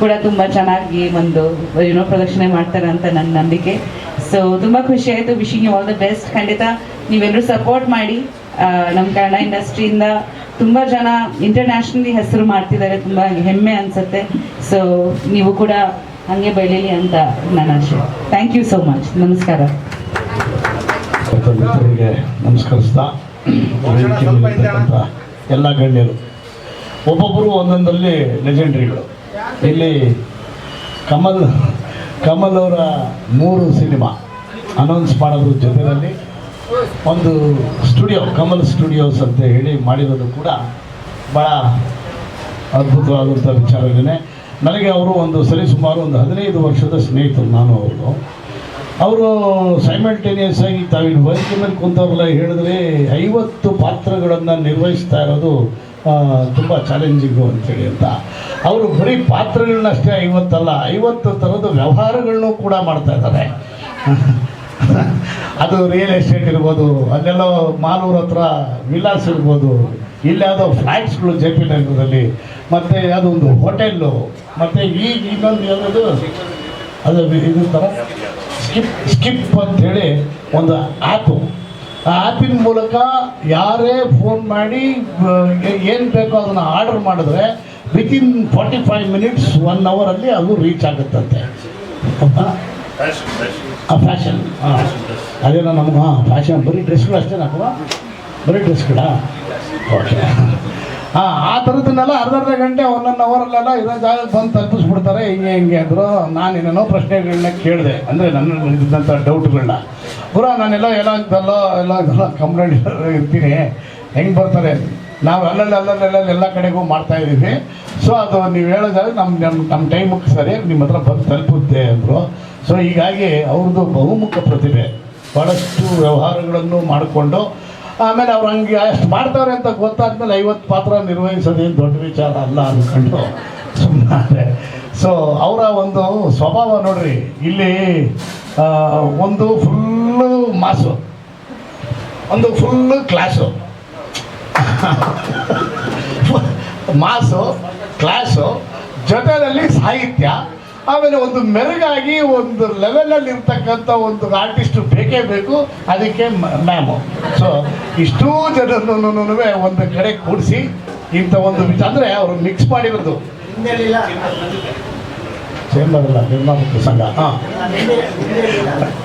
ಕೂಡ ತುಂಬ ಚೆನ್ನಾಗಿ ಒಂದು ಏನೋ ಪ್ರದರ್ಶನ ಮಾಡ್ತಾರೆ ಅಂತ ನನ್ನ ನಂಬಿಕೆ. ಸೊ ತುಂಬ ಖುಷಿ ಆಯಿತು. Wishing you all the best ಖಂಡಿತ ನೀವೆಲ್ಲರೂ ಸಪೋರ್ಟ್ ಮಾಡಿ ನಮ್ಮ ಕನ್ನಡ ಇಂಡಸ್ಟ್ರಿಯಿಂದ ತುಂಬ ಜನ ಇಂಟರ್ನ್ಯಾಷನಲಿ ಹೆಸರು ಮಾಡ್ತಿದ್ದಾರೆ, ತುಂಬ ಹೆಮ್ಮೆ ಅನಿಸುತ್ತೆ. ಸೊ ನೀವು ಕೂಡ ಹಾಗೆ ಬೆಳೀಲಿ ಅಂತ ನನ್ನ ಆಶೆ. ಥ್ಯಾಂಕ್ ಯು ಸೋ ಮಚ್ ನಮಸ್ಕಾರ. ನಮಸ್ಕರಿಸ್ತಾ ಎಲ್ಲ ಗಣ್ಯರು. ಒಬ್ಬೊಬ್ಬರು ಒಂದೊಂದರಲ್ಲಿ ಲೆಜೆಂಡ್ರಿಗಳು ಇಲ್ಲಿ ಕಮಲ್ ಕಮಲ್ ಅವರ ಮೂರು ಸಿನಿಮಾ ಅನೌನ್ಸ್ ಮಾಡೋದ್ರ ಜೊತೆಯಲ್ಲಿ ಒಂದು ಸ್ಟುಡಿಯೋ, ಕಮಲ್ ಸ್ಟುಡಿಯೋಸ್ ಅಂತ ಹೇಳಿ ಮಾಡಿರೋದು ಕೂಡ ಭಾಳ ಅದ್ಭುತವಾದಂಥ ವಿಚಾರಗಳೇ ನನಗೆ ಅವರು ಒಂದು ಸರಿ ಸುಮಾರು ಒಂದು ಹದಿನೈದು ವರ್ಷದ ಸ್ನೇಹಿತರು ನಾನು ಅವರು ಅವರು ಸೈಮಲ್ಟೇನಿಯಸ್ ಆಗಿ ತಾವಿನ ವೇದಿಕೆ ಮೇಲೆ ಕುಂತವ್ರಲ್ಲ, ಹೇಳಿದ್ರೆ ಐವತ್ತು ಪಾತ್ರಗಳನ್ನು ನಿರ್ವಹಿಸ್ತಾ ಇರೋದು ತುಂಬ ಚಾಲೆಂಜಿಂಗು ಅಂತೇಳಿ ಅಂತ. ಅವರು ಬರೀ ಪಾತ್ರಗಳನ್ನಷ್ಟೇ ಐವತ್ತಲ್ಲ, ಐವತ್ತು ಥರದ ವ್ಯವಹಾರಗಳನ್ನೂ ಕೂಡ ಮಾಡ್ತಾ ಇದ್ದಾರೆ. ಅದು ರಿಯಲ್ ಎಸ್ಟೇಟ್ ಇರ್ಬೋದು, ಅಲ್ಲೆಲ್ಲೋ ಮಾಲೂರ್ ಹತ್ರ ವಿಲಾಸ್ ಇರ್ಬೋದು ಇಲ್ಲಾವುದೋ ಫ್ಲ್ಯಾಟ್ಸ್ಗಳು ಜೆ ಪಿ ನಗರದಲ್ಲಿ ಮತ್ತು ಒಂದು ಹೋಟೆಲ್ಲು, ಮತ್ತು ಈಗ ಇನ್ನೊಂದು ಯಾವುದು ಅದು ಇದು ಥರ ಸ್ಕಿಪ್ ಸ್ಕಿಪ್ ಅಂಥೇಳಿ ಒಂದು ಆ್ಯಪು ಆ ಆ್ಯಪಿನ ಮೂಲಕ ಯಾರೇ ಫೋನ್ ಮಾಡಿ ಏನು ಬೇಕೋ ಅದನ್ನು ಆರ್ಡರ್ ಮಾಡಿದ್ರೆ within forty five minutes one ಅವರಲ್ಲಿ ಅದು ರೀಚ್ ಆಗುತ್ತಂತೆ. ಆ ಫ್ಯಾಷನ್. ಹಾಂ ಅದೇನೋ ನಮ್ಗೆ ಹಾಂ ಫ್ಯಾಷನ್ ಬರೀ ಡ್ರೆಸ್ಗಳು ಅಷ್ಟೇ ಅಥವಾ ಬರೀ ಡ್ರೆಸ್ಗಳ ಓಕೆ. ಹಾಂ ಆ ಥರದನ್ನೆಲ್ಲ ಅರ್ಧ ಅರ್ಧ ಗಂಟೆ ಒಂದೊಂದು ಅವರಲ್ಲೆಲ್ಲ ಇರೋ ಜಾಗಕ್ಕೆ ಬಂದು ತಲುಪಿಸ್ಬಿಡ್ತಾರೆ. ಹಿಂಗೆ ಹಿಂಗೆ ಅಂದರು. ನಾನು ಏನೇನೋ ಪ್ರಶ್ನೆಗಳನ್ನ ಕೇಳಿದೆ. ಅಂದರೆ ನನ್ನ ಇದ್ದಂಥ ಡೌಟ್ಗಳನ್ನ ಪುರ ನಾನೆಲ್ಲ ಎಲ್ಲ ಎಲ್ಲ ಎಲ್ಲ ಕಂಪ್ಲೇಂಟ್ ಇರ್ತೀನಿ. ಹೆಂಗೆ ಬರ್ತಾರೆ? ನಾವು ಅಲ್ಲಲ್ಲಿ ಅಲ್ಲಲ್ಲಿ ಅಲ್ಲಲ್ಲಿ ಎಲ್ಲ ಕಡೆಗೂ ಮಾಡ್ತಾ ಇದ್ದೀವಿ. ಸೊ ಅದು ನೀವು ಹೇಳೋದಾದ್ರೆ ನಮ್ಮ ನಮ್ಮ ನಮ್ಮ ಟೈಮಿಗೆ ಸರಿ ನಿಮ್ಮ ಹತ್ರ ಬಂದು ತಲುಪುತ್ತೆ ಅಂದರು. ಸೊ ಹೀಗಾಗಿ ಅವ್ರದ್ದು ಬಹುಮುಖ ಪ್ರತಿಭೆ ಭಾಳಷ್ಟು ವ್ಯವಹಾರಗಳನ್ನು ಮಾಡಿಕೊಂಡು, ಆಮೇಲೆ ಅವ್ರು ಹಂಗೆ ಅಷ್ಟು ಮಾಡ್ತಾರೆ ಅಂತ ಗೊತ್ತಾದ್ಮೇಲೆ ಐವತ್ತು ಪಾತ್ರ ನಿರ್ವಹಿಸೋದೇನು ದೊಡ್ಡ ವಿಚಾರ ಅಲ್ಲ ಅಂದ್ಕೊಂಡು ಸುಮ್ಮನೆ ಸೊ ಅವರ ಒಂದು ಸ್ವಭಾವ ನೋಡ್ರಿ, ಇಲ್ಲಿ ಒಂದು ಫುಲ್ಲು ಮಾಸು ಒಂದು ಫುಲ್ಲು ಕ್ಲಾಸು ಮಾಸು ಕ್ಲಾಸು ಜೊತೆಯಲ್ಲಿ ಸಾಹಿತ್ಯ ಆಮೇಲೆ ಒಂದು ಮೆರುಗಾಗಿ ಒಂದು ಲೆವೆಲಲ್ಲಿ ಇರ್ತಕ್ಕಂಥ ಒಂದು ಆರ್ಟಿಸ್ಟ್ ಬೇಕೇ ಬೇಕು. ಅದಕ್ಕೆ ಮ್ಯಾಮು ಸೊ ಇಷ್ಟೂ ಜನರನ್ನು ಒಂದು ಕಡೆ ಕೂಡಿಸಿ ಇಂಥ ಒಂದು ವಿಚಾರ. ಅಂದರೆ ಅವರು ಮಿಕ್ಸ್ ಮಾಡಿರೋದು. ಅಲ್ಲ ನಿರ್ಮಾಪಕ ಸಂಘ. ಹಾಂ.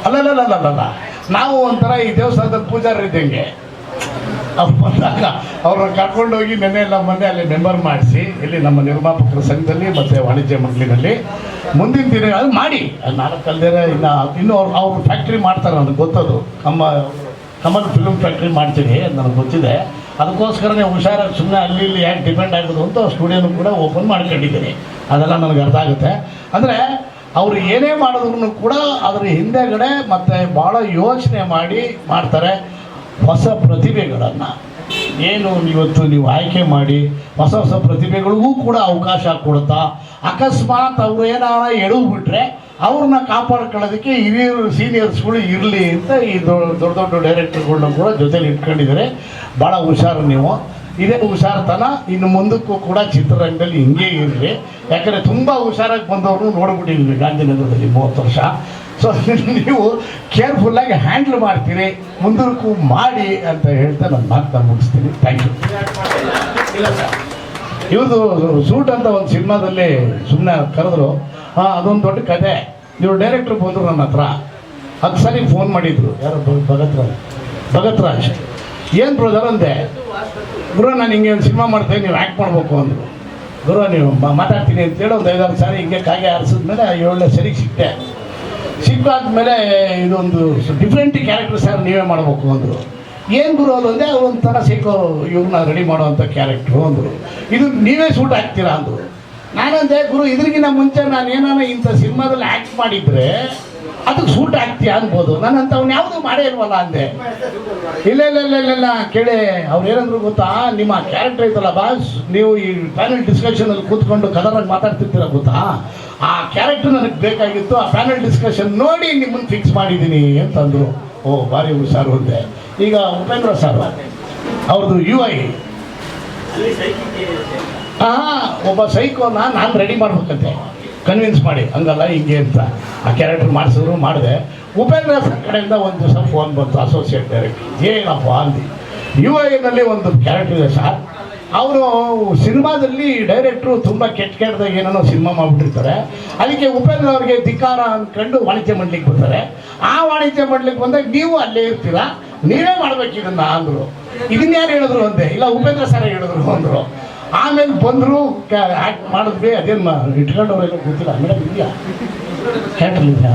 ಅಲ್ಲಲ್ಲ ನಾವು ಒಂಥರ ಈ ದೇವಸ್ಥಾನದ ಪೂಜಾರಿ ಇದ್ದಂಗೆ ಬಂದಾಗ ಅವ್ರನ್ನ ಕರ್ಕೊಂಡೋಗಿ ನೆನೆ ಎಲ್ಲ ಮೊನ್ನೆ ಅಲ್ಲಿ ಮೆಂಬರ್ ಮಾಡಿಸಿ, ಇಲ್ಲಿ ನಮ್ಮ ನಿರ್ಮಾಪಕರ ಸಂಘದಲ್ಲಿ ಮತ್ತು ವಾಣಿಜ್ಯ ಮಂಡಳಿನಲ್ಲಿ. ಮುಂದಿನ ದಿನ ಅದು ಮಾಡಿ. ನಾನು ಕಲ್ದೇ ಇನ್ನ ಇನ್ನು ಅವ್ರು ಅವ್ರು ಫ್ಯಾಕ್ಟ್ರಿ ಮಾಡ್ತಾರೆ ನನಗೆ ಗೊತ್ತದು. ಕಮ್ಮ ಕಮಲ್ ಫಿಲ್ಮ್ ಫ್ಯಾಕ್ಟ್ರಿ ಮಾಡ್ತೀನಿ ನನಗೆ ಗೊತ್ತಿದೆ. ಅದಕ್ಕೋಸ್ಕರನೇ ಹುಷಾರಾಗಿ ಸುಮ್ಮನೆ ಅಲ್ಲಿ ಇಲ್ಲಿ ಯಾಕೆ ಡಿಪೆಂಡ್ ಆಗೋದು ಅಂತ ಸ್ಟುಡಿಯೋನು ಕೂಡ ಓಪನ್ ಮಾಡ್ಕೊಂಡಿದ್ದೀನಿ. ಅದೆಲ್ಲ ನನಗೆ ಅರ್ಥ ಆಗುತ್ತೆ. ಅಂದರೆ ಅವರು ಏನೇ ಮಾಡಿದ್ರು ಕೂಡ ಅದರ ಹಿಂದೆಗಡೆ ಮತ್ತು ಭಾಳ ಯೋಚನೆ ಮಾಡಿ ಮಾಡ್ತಾರೆ. ಹೊಸ ಪ್ರತಿಭೆಗಳನ್ನು. ಏನು ಇವತ್ತು ನೀವು ಆಯ್ಕೆ ಮಾಡಿ ಹೊಸ ಹೊಸ ಪ್ರತಿಭೆಗಳಿಗೂ ಕೂಡ ಅವಕಾಶ ಕೊಡ್ತಾ ಅಕಸ್ಮಾತ್ ಅವ್ರು ಏನಾರ ಎಡವು ಬಿಟ್ರೆ ಅವ್ರನ್ನ ಕಾಪಾಡ್ಕೊಳ್ಳೋದಕ್ಕೆ ಹಿರಿಯರು, ಸೀನಿಯರ್ಸ್ಗಳು ಇರಲಿ ಅಂತ ಈ ದೊಡ್ಡ ದೊಡ್ಡ ಡೈರೆಕ್ಟರ್ಗಳನ್ನ ಕೂಡ ಜೊತೆಲಿ ಇಟ್ಕೊಂಡಿದ್ದಾರೆ. ಭಾಳ ಹುಷಾರು ನೀವು. ಇದೇ ಹುಷಾರ್ತನ, ಇನ್ನು ಮುಂದಕ್ಕೂ ಕೂಡ ಚಿತ್ರರಂಗದಲ್ಲಿ ಹಿಂಗೆ ಇರಲಿ. ಯಾಕಂದರೆ ತುಂಬ ಹುಷಾರಾಗಿ ಬಂದವರು ನೋಡ್ಬಿಟ್ಟಿದ್ವಿ ಗಾಂಧಿನಗರದಲ್ಲಿ ಮೂವತ್ತು ವರ್ಷ. ಸೊ ನೀವು ಕೇರ್ಫುಲ್ಲಾಗಿ ಹ್ಯಾಂಡಲ್ ಮಾಡ್ತೀರಿ ಮುಂದಕ್ಕೂ ಮಾಡಿ ಅಂತ ಹೇಳ್ತಾ ನಾನು ಮಾತನ್ನ ಮುಗಿಸ್ತೀನಿ. ಥ್ಯಾಂಕ್ ಯು ಇವತ್ತು ಸೂಟ್ ಅಂತ ಒಂದು ಸಿನಿಮಾದಲ್ಲಿ ಸುಮ್ಮನೆ ಕರೆದ್ರು ಹಾಂ ಅದೊಂದು ದೊಡ್ಡ ಕತೆ. ನೀವು ಡೈರೆಕ್ಟ್ರ್ ಬಂದರು ನನ್ನ ಹತ್ರ. ಹತ್ತು ಸರಿ ಫೋನ್ ಮಾಡಿದ್ರು. ಯಾರು ಭಗತ್ ರಾಜ್ ಭಗತ್ ರಾಜ್ ಏನು ಬ್ರದರ್ ಅಂದೆ? ಗುರು ನಾನು ಹಿಂಗೆ ಒಂದು ಸಿನಿಮಾ ಮಾಡ್ತೇನೆ ನೀವು ಆ್ಯಕ್ಟ್ ಮಾಡಬೇಕು ಅಂದರು. ಗುರು ನೀವು ಮಾತಾಡ್ತೀನಿ ಅಂತೇಳಿ ಒಂದು ಐದಾರು ಸಾರಿ ಹಿಂಗೆ ಕಾಗೆ ಆರಿಸಿದ್ಮೇಲೆ ಏಳನೇ ಸರಿಗೆ ಸಿಕ್ತೆ. ಸಿಕ್ಕಾದ್ಮೇಲೆ ಇದೊಂದು ಡಿಫ್ರೆಂಟ್ ಕ್ಯಾರೆಕ್ಟರ್ ಸರ್ ನೀವೇ ಮಾಡಬೇಕು ಅಂದರು. ಏನು ಗುರು ಅದು ಅಂದೆ ಒಂಥರ ಸಿಕ್ಕೋ ಇವ್ರನ್ನ ರೆಡಿ ಮಾಡುವಂಥ ಕ್ಯಾರೆಕ್ಟ್ರು ಅಂದರು. ಇದು ನೀವೇ ಸೂಟ್ ಆಗ್ತೀರಾ ಅಂದರು. ನಾನಂದೆ ಗುರು ಇದ್ರಿಗಿನ ಮುಂಚೆ ನಾನು ಏನಾನ ಇಂಥ ಸಿನಿಮಾದಲ್ಲಿ ಆ್ಯಕ್ಟ್ ಮಾಡಿದರೆ ಅದಕ್ಕೆ ಸೂಟ್ ಆಗ್ತೀಯಾ ಅನ್ಬೋದು. ಅಂತ ಅವ್ನು ಯಾವುದೂ ಮಾಡೇ ಇಲ್ವಲ್ಲ ಅಂದೆ. ಇಲ್ಲ ಇಲ್ಲ ಇಲ್ಲ ಇಲ್ಲ ಕೇಳಿ. ಅವ್ರು ಏನಂದ್ರು ಗೊತ್ತಾ? ನಿಮ್ಮ ಕ್ಯಾರೆಕ್ಟರ್ ಐತಲ್ಲ ಬಾಸ್, ನೀವು ಈ ಪ್ಯಾನಲ್ ಡಿಸ್ಕಷನಲ್ಲಿ ಕೂತ್ಕೊಂಡು ಕದರಾಗಿ ಮಾತಾಡ್ತಿರ್ತೀರ ಗೊತ್ತಾ? ಆ ಕ್ಯಾರೆಕ್ಟರ್ ನನಗೆ ಬೇಕಾಗಿತ್ತು, ಆ ಪ್ಯಾನಲ್ ಡಿಸ್ಕಷನ್ ನೋಡಿ ನಿಮ್ಮನ್ನು ಫಿಕ್ಸ್ ಮಾಡಿದ್ದೀನಿ ಅಂತಂದರು. ಓ, ಭಾರಿ ಹುಷಾರು ಅಂದೆ ಈಗ ಉಪೇಂದ್ರ ಸರ್ ಅವ್ರದ್ದು ಯು ಐ ಹಾಂ ಒಬ್ಬ ಸೈಕೋನ ನಾನು ರೆಡಿ ಮಾಡ್ಬೇಕಂತೆ. ಕನ್ವಿನ್ಸ್ ಮಾಡಿ, ಹಂಗಲ್ಲ, ಹಿಂಗೆ ಅಂತ. ಆ ಕ್ಯಾರೆಕ್ಟರ್ ಮಾಡಿಸಿದ್ರು, ಮಾಡಿದೆ. ಉಪೇಂದ್ರ ಸರ್ ಕಡೆಯಿಂದ ಒಂದು ದಿವಸ ಫೋನ್ ಬಂತು ಅಸೋಸಿಯೇಟ್ ಡೈರೆಕ್ಟರ್ ಏನಪ್ಪ ಅಂದು. ಯು ಐನಲ್ಲಿ ಒಂದು ಕ್ಯಾರೆಕ್ಟರ್ ಇದೆ ಸರ್ ಅವರು ಸಿನಿಮಾದಲ್ಲಿ ಡೈರೆಕ್ಟ್ರು ತುಂಬ ಕೆಟ್ಟ ಕೆಟ್ಟದಾಗ ಏನೇನೋ ಸಿನಿಮಾ ಮಾಡಿಬಿಟ್ಟಿರ್ತಾರೆ. ಅದಕ್ಕೆ ಉಪೇಂದ್ರ ಅವ್ರಿಗೆ ಧಿಕ್ಕಾರ ಅಂದ್ಕೊಂಡು ವಾಣಿಜ್ಯ ಮಾಡ್ಲಿಕ್ಕೆ ಬರ್ತಾರೆ. ಆ ವಾಣಿಜ್ಯ ಮಾಡ್ಲಿಕ್ಕೆ ಬಂದಾಗ ನೀವು ಅಲ್ಲೇ ಇರ್ತೀರಾ, ನೀವೇ ಮಾಡ್ಬೇಕು ಇದನ್ನ ಅಂದ್ರು. ಇದನ್ನ ಯಾರು ಹೇಳಿದ್ರು ಅಂದೆ? ಇಲ್ಲ, ಉಪೇಂದ್ರ ಸರ್ ಹೇಳಿದ್ರು ಅಂದ್ರು. ಆಮೇಲೆ ಬಂದ್ರು ಆಕ್ಟ್ ಮಾಡಿದ್ವಿ, ಅದೇನು ಇಟ್ಕೊಂಡವ್ರೆಲ್ಲ ಗೊತ್ತಿಲ್ಲ. ಮೇಡಮ್ ಇದೆಯಾ? ಥಿಯೇಟರ್ ಇದೆಯಾ?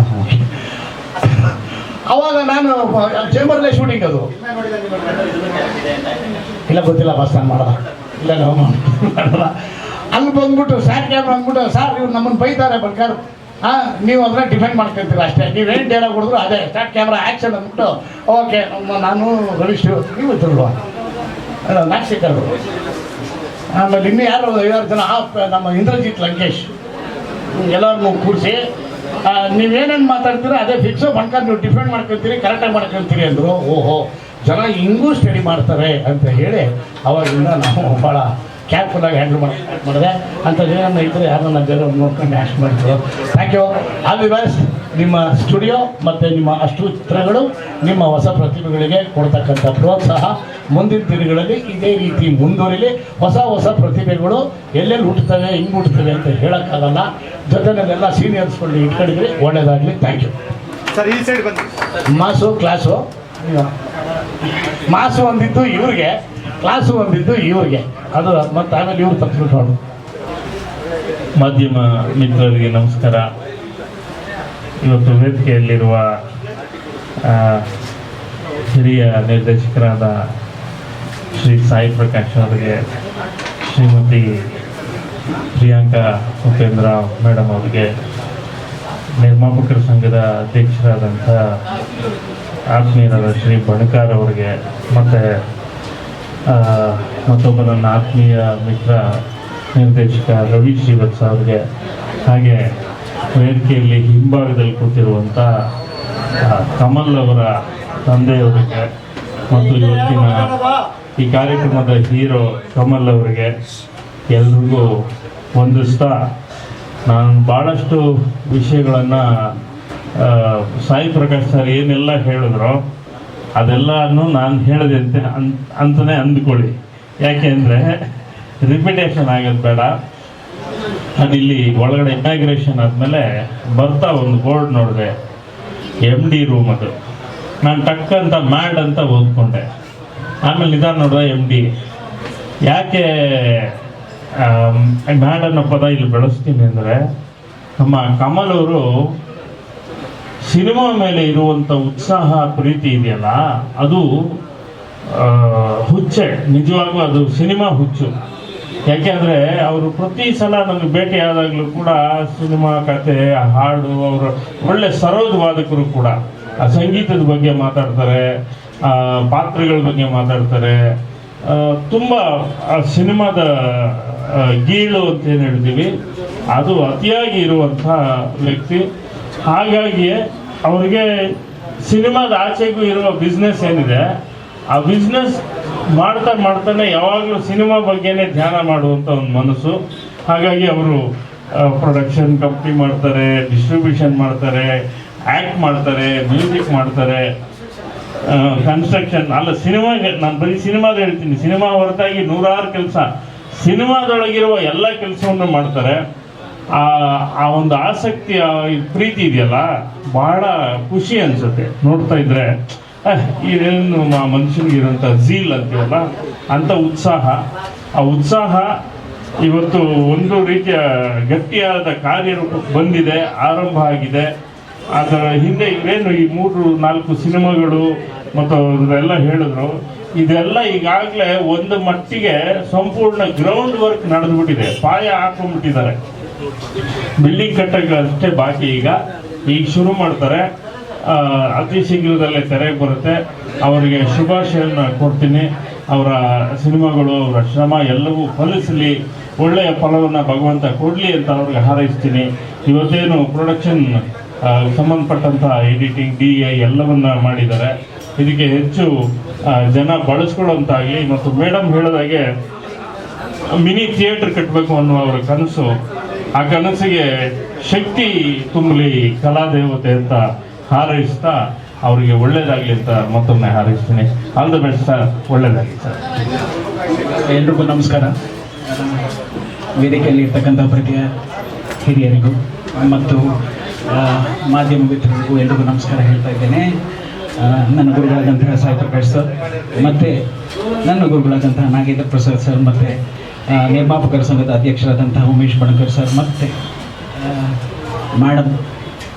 ಅವಾಗ ನಾನು ಚೇಂಬರ್ಲೇ ಶೂಟಿಂಗ್ ಅದು. ಇಲ್ಲ, ಗೊತ್ತಿಲ್ಲ, ಬಸ್ ನಾನು ಮಾಡಲ್ಲ ನಾವು ಅಲ್ಲಿ ಬಂದ್ಬಿಟ್ಟು ಸ್ಯಾಟ್ ಕ್ಯಾಮ್ರ ಅಂದ್ಬಿಟ್ಟು ಸರ್ ಇವ್ರು ನಮ್ಮನ್ನು ಬೈತಾರೆ ಬರ್ಕಾರ ಹಾಂ ನೀವು ಅದನ್ನ ಡಿಫೆಂಡ್ ಮಾಡ್ಕೊಂತೀರ ಅಷ್ಟೇ. ನೀವೇನು ಡೇಲಾಗ್ ಹೊಡೆದ್ರು ಅದೇ. ಸ್ಟಾರ್ಟ್ ಕ್ಯಾಮ್ರಾ ಆ್ಯಕ್ಷನ್ ಅಂದ್ಬಿಟ್ಟು ಓಕೆ ನಾನು ರವೀಶ್, ನೀವು ಇದ್ರಲ್ವಾ? ನಾಕ್ಷಿಕರು ಆಮೇಲೆ ಇನ್ನೂ ಯಾರು, ಐದಾರು ಜನ ನಮ್ಮ ಇಂದ್ರಜಿತ್ ಲಂಕೇಶ್. ಎಲ್ಲರನ್ನೂ ಕೂರಿಸಿ ನೀವೇನೇನು ಮಾತಾಡ್ತೀರೋ ಅದೇ ಫಿಕ್ಸು ಮಾಡ್ಕೊಂಡು ನೀವು ಡಿಫೆಂಡ್ ಮಾಡ್ಕೊತೀರಿ ಕರೆಕ್ಟಾಗಿ ಮಾಡ್ಕೊತೀರಿ ಅಂದರು. ಓಹೋ. ಜನ ಹಿಂಗೂ ಸ್ಟಡಿ ಮಾಡ್ತಾರೆ ಅಂತ ಹೇಳಿ ಅವಾಗಿಂದ ನಾವು ಭಾಳ ಕೇರ್ಫುಲ್ಲಾಗಿ ಹ್ಯಾಂಡಲ್ ಮಾಡಿ ಮಾಡಿದೆ. ಅಂತ ಏನನ್ನ ಇದ್ದರೆ ಯಾರನ್ನ ಬೇರೆ ನೋಡ್ಕೊಂಡು ಆ್ಯಶ್ ಮಾಡಿದ್ರು. Thank you all the best ನಿಮ್ಮ ಸ್ಟುಡಿಯೋ ಮತ್ತು ನಿಮ್ಮ ಅಷ್ಟು ಚಿತ್ರಗಳು ನಿಮ್ಮ ಹೊಸ ಪ್ರತಿಭೆಗಳಿಗೆ ಕೊಡ್ತಕ್ಕಂಥ ಪ್ರೋತ್ಸಾಹ ಮುಂದಿನ ದಿನಗಳಲ್ಲಿ ಇದೇ ರೀತಿ ಮುಂದುವರಿಲಿ. ಹೊಸ ಹೊಸ ಪ್ರತಿಭೆಗಳು ಎಲ್ಲೆಲ್ಲಿ ಹುಟ್ಟುತ್ತವೆ ಹಿಂಗೆ ಹುಟ್ಟುತ್ತವೆ ಅಂತ ಹೇಳೋಕ್ಕಾಗಲ್ಲ. ಜೊತೆನಲ್ಲೆಲ್ಲ ಸೀನಿಯರ್ಸ್ಗಳನ್ನ ಇಟ್ಕೊಂಡಿದ್ರಿ ಒಳ್ಳೆಯದಾಗಲಿ ಥ್ಯಾಂಕ್ ಯು ಸರ್ ಈ ಸೈಡ್ ಬನ್ನಿ. ಮಾಸು ಕ್ಲಾಸು ಮಾಸು ಒಂದಿದ್ದು ಇವ್ರಿಗೆ, ಕ್ಲಾಸು ಒಂದಿದ್ದು ಇವ್ರಿಗೆ. ಅದು ಮತ್ತೆ ಆಮೇಲೆ ಇವ್ರು ತಪ್ಪಿಸ್ಬಿಟ್ಟು ಮಾಧ್ಯಮ ಮಿತ್ರರಿಗೆ ನಮಸ್ಕಾರ. ಇವತ್ತು ವೇದಿಕೆಯಲ್ಲಿರುವ ಹಿರಿಯ ನಿರ್ದೇಶಕರಾದ ಶ್ರೀ ಸಾಯಿ ಪ್ರಕಾಶ್ ಅವರಿಗೆ, ಶ್ರೀಮತಿ ಪ್ರಿಯಾಂಕಾ ಉಪೇಂದ್ರ ಮೇಡಮ್ ಅವರಿಗೆ, ನಿರ್ಮಾಪಕರ ಸಂಘದ ಅಧ್ಯಕ್ಷರಾದಂಥ ಆತ್ಮೀಯರಾದ ಶ್ರೀ ಬಣಕಾರ್ ಅವರಿಗೆ ಮತ್ತು ಮತ್ತೊಬ್ಬ ನನ್ನ ಆತ್ಮೀಯ ಮಿತ್ರ ನಿರ್ದೇಶಕ ರವಿ ಶ್ರೀವತ್ಸ ಅವರಿಗೆ, ಹಾಗೆ ವೇದಿಕೆಯಲ್ಲಿ ಹಿಂಭಾಗದಲ್ಲಿ ಕೂತಿರುವಂಥ ಕಮಲ್ ಅವರ ತಂದೆಯವರಿಗೆ ಮತ್ತು ಇವತ್ತಿನ ಈ ಕಾರ್ಯಕ್ರಮದ ಹೀರೋ ಕಮಲ್ ಅವರಿಗೆ ಎಲ್ರಿಗೂ ಹೊಂದಿಸ್ತಾ ನಾನು ಭಾಳಷ್ಟು ವಿಷಯಗಳನ್ನು ಸಾಯಿ ಪ್ರಕಾಶ್ ಸರ್ ಏನೆಲ್ಲ ಹೇಳಿದ್ರು ಅದೆಲ್ಲನೂ ನಾನು ಹೇಳಿದೆ ಅಂತ ಅಂತಲೇ ಅಂದ್ಕೊಳ್ಳಿ. ಯಾಕೆ ಅಂದರೆ ರಿಪಿಟೇಷನ್ ಆಗೋದು ಬೇಡ. ಇಲ್ಲಿ ಒಳಗಡೆ ಇನಾಗ್ರೇಷನ್ ಆದಮೇಲೆ ಬರ್ತಾ ಒಂದು ಬೋರ್ಡ್ ನೋಡಿದೆ. ಎಂ ಡಿ ರೂಮ್ ಅದು. ನಾನು ಟಕ್ ಅಂತ ಮ್ಯಾಡ್ ಅಂತ ಓದ್ಕೊಂಡೆ. ಆಮೇಲೆ ನಿಧಾನ ನೋಡಿದೆ ಎಂ ಡಿ ಯಾಕೆ ಮ್ಯಾಡ್ ಅನ್ನೋ ಪದ ಇಲ್ಲಿ ಬೆಳೆಸ್ತೀನಿ ಅಂದರೆ, ನಮ್ಮ ಕಮಲ್ ಅವರು ಸಿನಿಮಾ ಮೇಲೆ ಇರುವಂಥ ಉತ್ಸಾಹ, ಪ್ರೀತಿ ಇದೆಯಲ್ಲ, ಅದು ಹುಚ್ಚೆ. ನಿಜವಾಗ್ಲೂ ಅದು ಸಿನಿಮಾ ಹುಚ್ಚು. ಯಾಕೆಂದರೆ ಅವರು ಪ್ರತಿ ಸಲ ನಮಗೆ ಭೇಟಿ ಆದಾಗಲೂ ಕೂಡ ಸಿನಿಮಾ ಕತೆ, ಹಾಡು, ಅವರು ಒಳ್ಳೆ ಸರೋಜ ವಾದಕರು ಕೂಡ. ಆ ಸಂಗೀತದ ಬಗ್ಗೆ ಮಾತಾಡ್ತಾರೆ ಪಾತ್ರಗಳ ಬಗ್ಗೆ ಮಾತಾಡ್ತಾರೆ. ತುಂಬ ಆ ಸಿನಿಮಾದ ಗೀಳು ಅಂತ ಏನು ಹೇಳ್ತೀವಿ, ಅದು ಅತಿಯಾಗಿ ಇರುವಂಥ ವ್ಯಕ್ತಿ. ಹಾಗಾಗಿಯೇ ಅವರಿಗೆ ಸಿನಿಮಾದ ಆಚೆಗೂ ಇರುವ ಬಿಸ್ನೆಸ್ ಏನಿದೆ, ಆ ಬಿಸ್ನೆಸ್ ಮಾಡ್ತಾ ಮಾಡ್ತಾನೆ ಯಾವಾಗಲೂ ಸಿನಿಮಾ ಬಗ್ಗೆನೇ ಧ್ಯಾನ ಮಾಡುವಂಥ ಒಂದು ಮನಸ್ಸು. ಹಾಗಾಗಿ ಅವರು ಪ್ರೊಡಕ್ಷನ್ ಕಂಪ್ನಿ ಮಾಡ್ತಾರೆ ಡಿಸ್ಟ್ರಿಬ್ಯೂಷನ್ ಮಾಡ್ತಾರೆ ಆ್ಯಕ್ಟ್ ಮಾಡ್ತಾರೆ ಮ್ಯೂಸಿಕ್ ಮಾಡ್ತಾರೆ ಕನ್ಸ್ಟ್ರಕ್ಷನ್ ಅಲ್ಲ ಸಿನಿಮಾಗೆ ನಾನು ಬರೀ ಸಿನಿಮಾದ ಹೇಳ್ತೀನಿ. ಸಿನಿಮಾ ಹೊರತಾಗಿ ನೂರಾರು ಕೆಲಸ. ಸಿನಿಮಾದೊಳಗಿರುವ ಎಲ್ಲ ಕೆಲಸವನ್ನು ಮಾಡ್ತಾರೆ. ಆ ಆ ಒಂದು ಆಸಕ್ತಿ ಪ್ರೀತಿ ಇದೆಯಲ್ಲ, ಬಹಳ ಖುಷಿ ಅನ್ಸುತ್ತೆ. ನೋಡ್ತಾ ಇದ್ರೆ ಇದೇನು ಮನುಷ್ಯನಿಗೆ ಇರೋಂಥ ಝೀಲ್ ಅಂತೀವಲ್ಲ ಅಂಥ ಉತ್ಸಾಹ. ಆ ಉತ್ಸಾಹ ಇವತ್ತು ಒಂದು ರೀತಿಯ ಗಟ್ಟಿಯಾದ ಕಾರ್ಯರೂಪಕ್ಕೆ ಬಂದಿದೆ, ಆರಂಭ ಆಗಿದೆ. ಅದರ ಹಿಂದೆ ಇವರೇನು ಈ ಮೂರು, ನಾಲ್ಕು ಸಿನಿಮಾಗಳು ಮತ್ತು ಎಲ್ಲ ಹೇಳಿದ್ರು, ಇದೆಲ್ಲ ಈಗಾಗಲೇ ಒಂದು ಮಟ್ಟಿಗೆ ಸಂಪೂರ್ಣ ಗ್ರೌಂಡ್ ವರ್ಕ್ ನಡೆದ್ಬಿಟ್ಟಿದೆ. ಪಾಯ ಹಾಕೊಂಡ್ಬಿಟ್ಟಿದ್ದಾರೆ. ಬಿಲ್ಡಿಂಗ್ ಕಟ್ಟಕ್ಕೆ ಅಷ್ಟೇ ಬಾಕಿ ಈಗ. ಈಗ ಶುರು ಮಾಡ್ತಾರೆ. ಅತಿ ಶೀಘ್ರದಲ್ಲೇ ತೆರೆಗೆ ಬರುತ್ತೆ. ಅವರಿಗೆ ಶುಭಾಶಯನ ಕೊಡ್ತೀನಿ. ಅವರ ಸಿನಿಮಾಗಳು, ಅವರ ಶ್ರಮ ಎಲ್ಲವೂ ಫಲಿಸಲಿ. ಒಳ್ಳೆಯ ಫಲವನ್ನು ಭಗವಂತ ಕೊಡಲಿ ಅಂತ ಅವ್ರಿಗೆ ಹಾರೈಸ್ತೀನಿ. ಇವತ್ತೇನು ಪ್ರೊಡಕ್ಷನ್ ಸಂಬಂಧಪಟ್ಟಂಥ ಎಡಿಟಿಂಗ್ ಡಿ ಐ ಎಲ್ಲವನ್ನ ಮಾಡಿದ್ದಾರೆ. ಇದಕ್ಕೆ ಹೆಚ್ಚು ಜನ ಬಳಸ್ಕೊಳ್ಳೋಂತಾಗಲಿ ಮತ್ತು ಮೇಡಮ್ ಹೇಳಿದಾಗೆ, ಮಿನಿ ಥಿಯೇಟರ್ ಕಟ್ಟಬೇಕು ಅನ್ನೋ ಅವರ ಕನಸು. ಆ ಕನಸಿಗೆ ಶಕ್ತಿ ತುಂಬಲಿ ಕಲಾದೇವತೆ ಅಂತ ಹಾರೈಸ್ತಾ ಅವರಿಗೆ ಒಳ್ಳೇದಾಗಲಿ ಅಂತ ಮತ್ತೊಮ್ಮೆ ಹಾರೈಸ್ತೀನಿ. ಆಲ್ ದ ಬೆಸ್ಟ್ ಸರ್ ಒಳ್ಳೇದಾಗಲಿ ಸರ್ ಎಲ್ರಿಗೂ ನಮಸ್ಕಾರ. ವೇದಿಕೆಯಲ್ಲಿ ಇರ್ತಕ್ಕಂಥ ಪ್ರತಿಯ ಹಿರಿಯರಿಗೂ ಮತ್ತು ಮಾಧ್ಯಮ ಮಿತ್ರರಿಗೂ ಎಲ್ರಿಗೂ ನಮಸ್ಕಾರ ಹೇಳ್ತಾ ಇದ್ದೇನೆ. ನನ್ನ ಗುರುಗಳಾದಂತಹ ಸಾಯಿ ಪ್ರಕಾಶ್ ಸರ್, ಮತ್ತು ನನ್ನ ಗುರುಗಳಾದಂತಹ ನಾಗೇಂದ್ರ ಪ್ರಸಾದ್ ಸರ್, ಮತ್ತು ನಿರ್ಮಾಪಕರ ಸಂಘದ ಅಧ್ಯಕ್ಷರಾದಂತಹ ಉಮೇಶ್ ಬಣಕರ್ ಸರ್ ಮತ್ತು ಮೇಡಮ್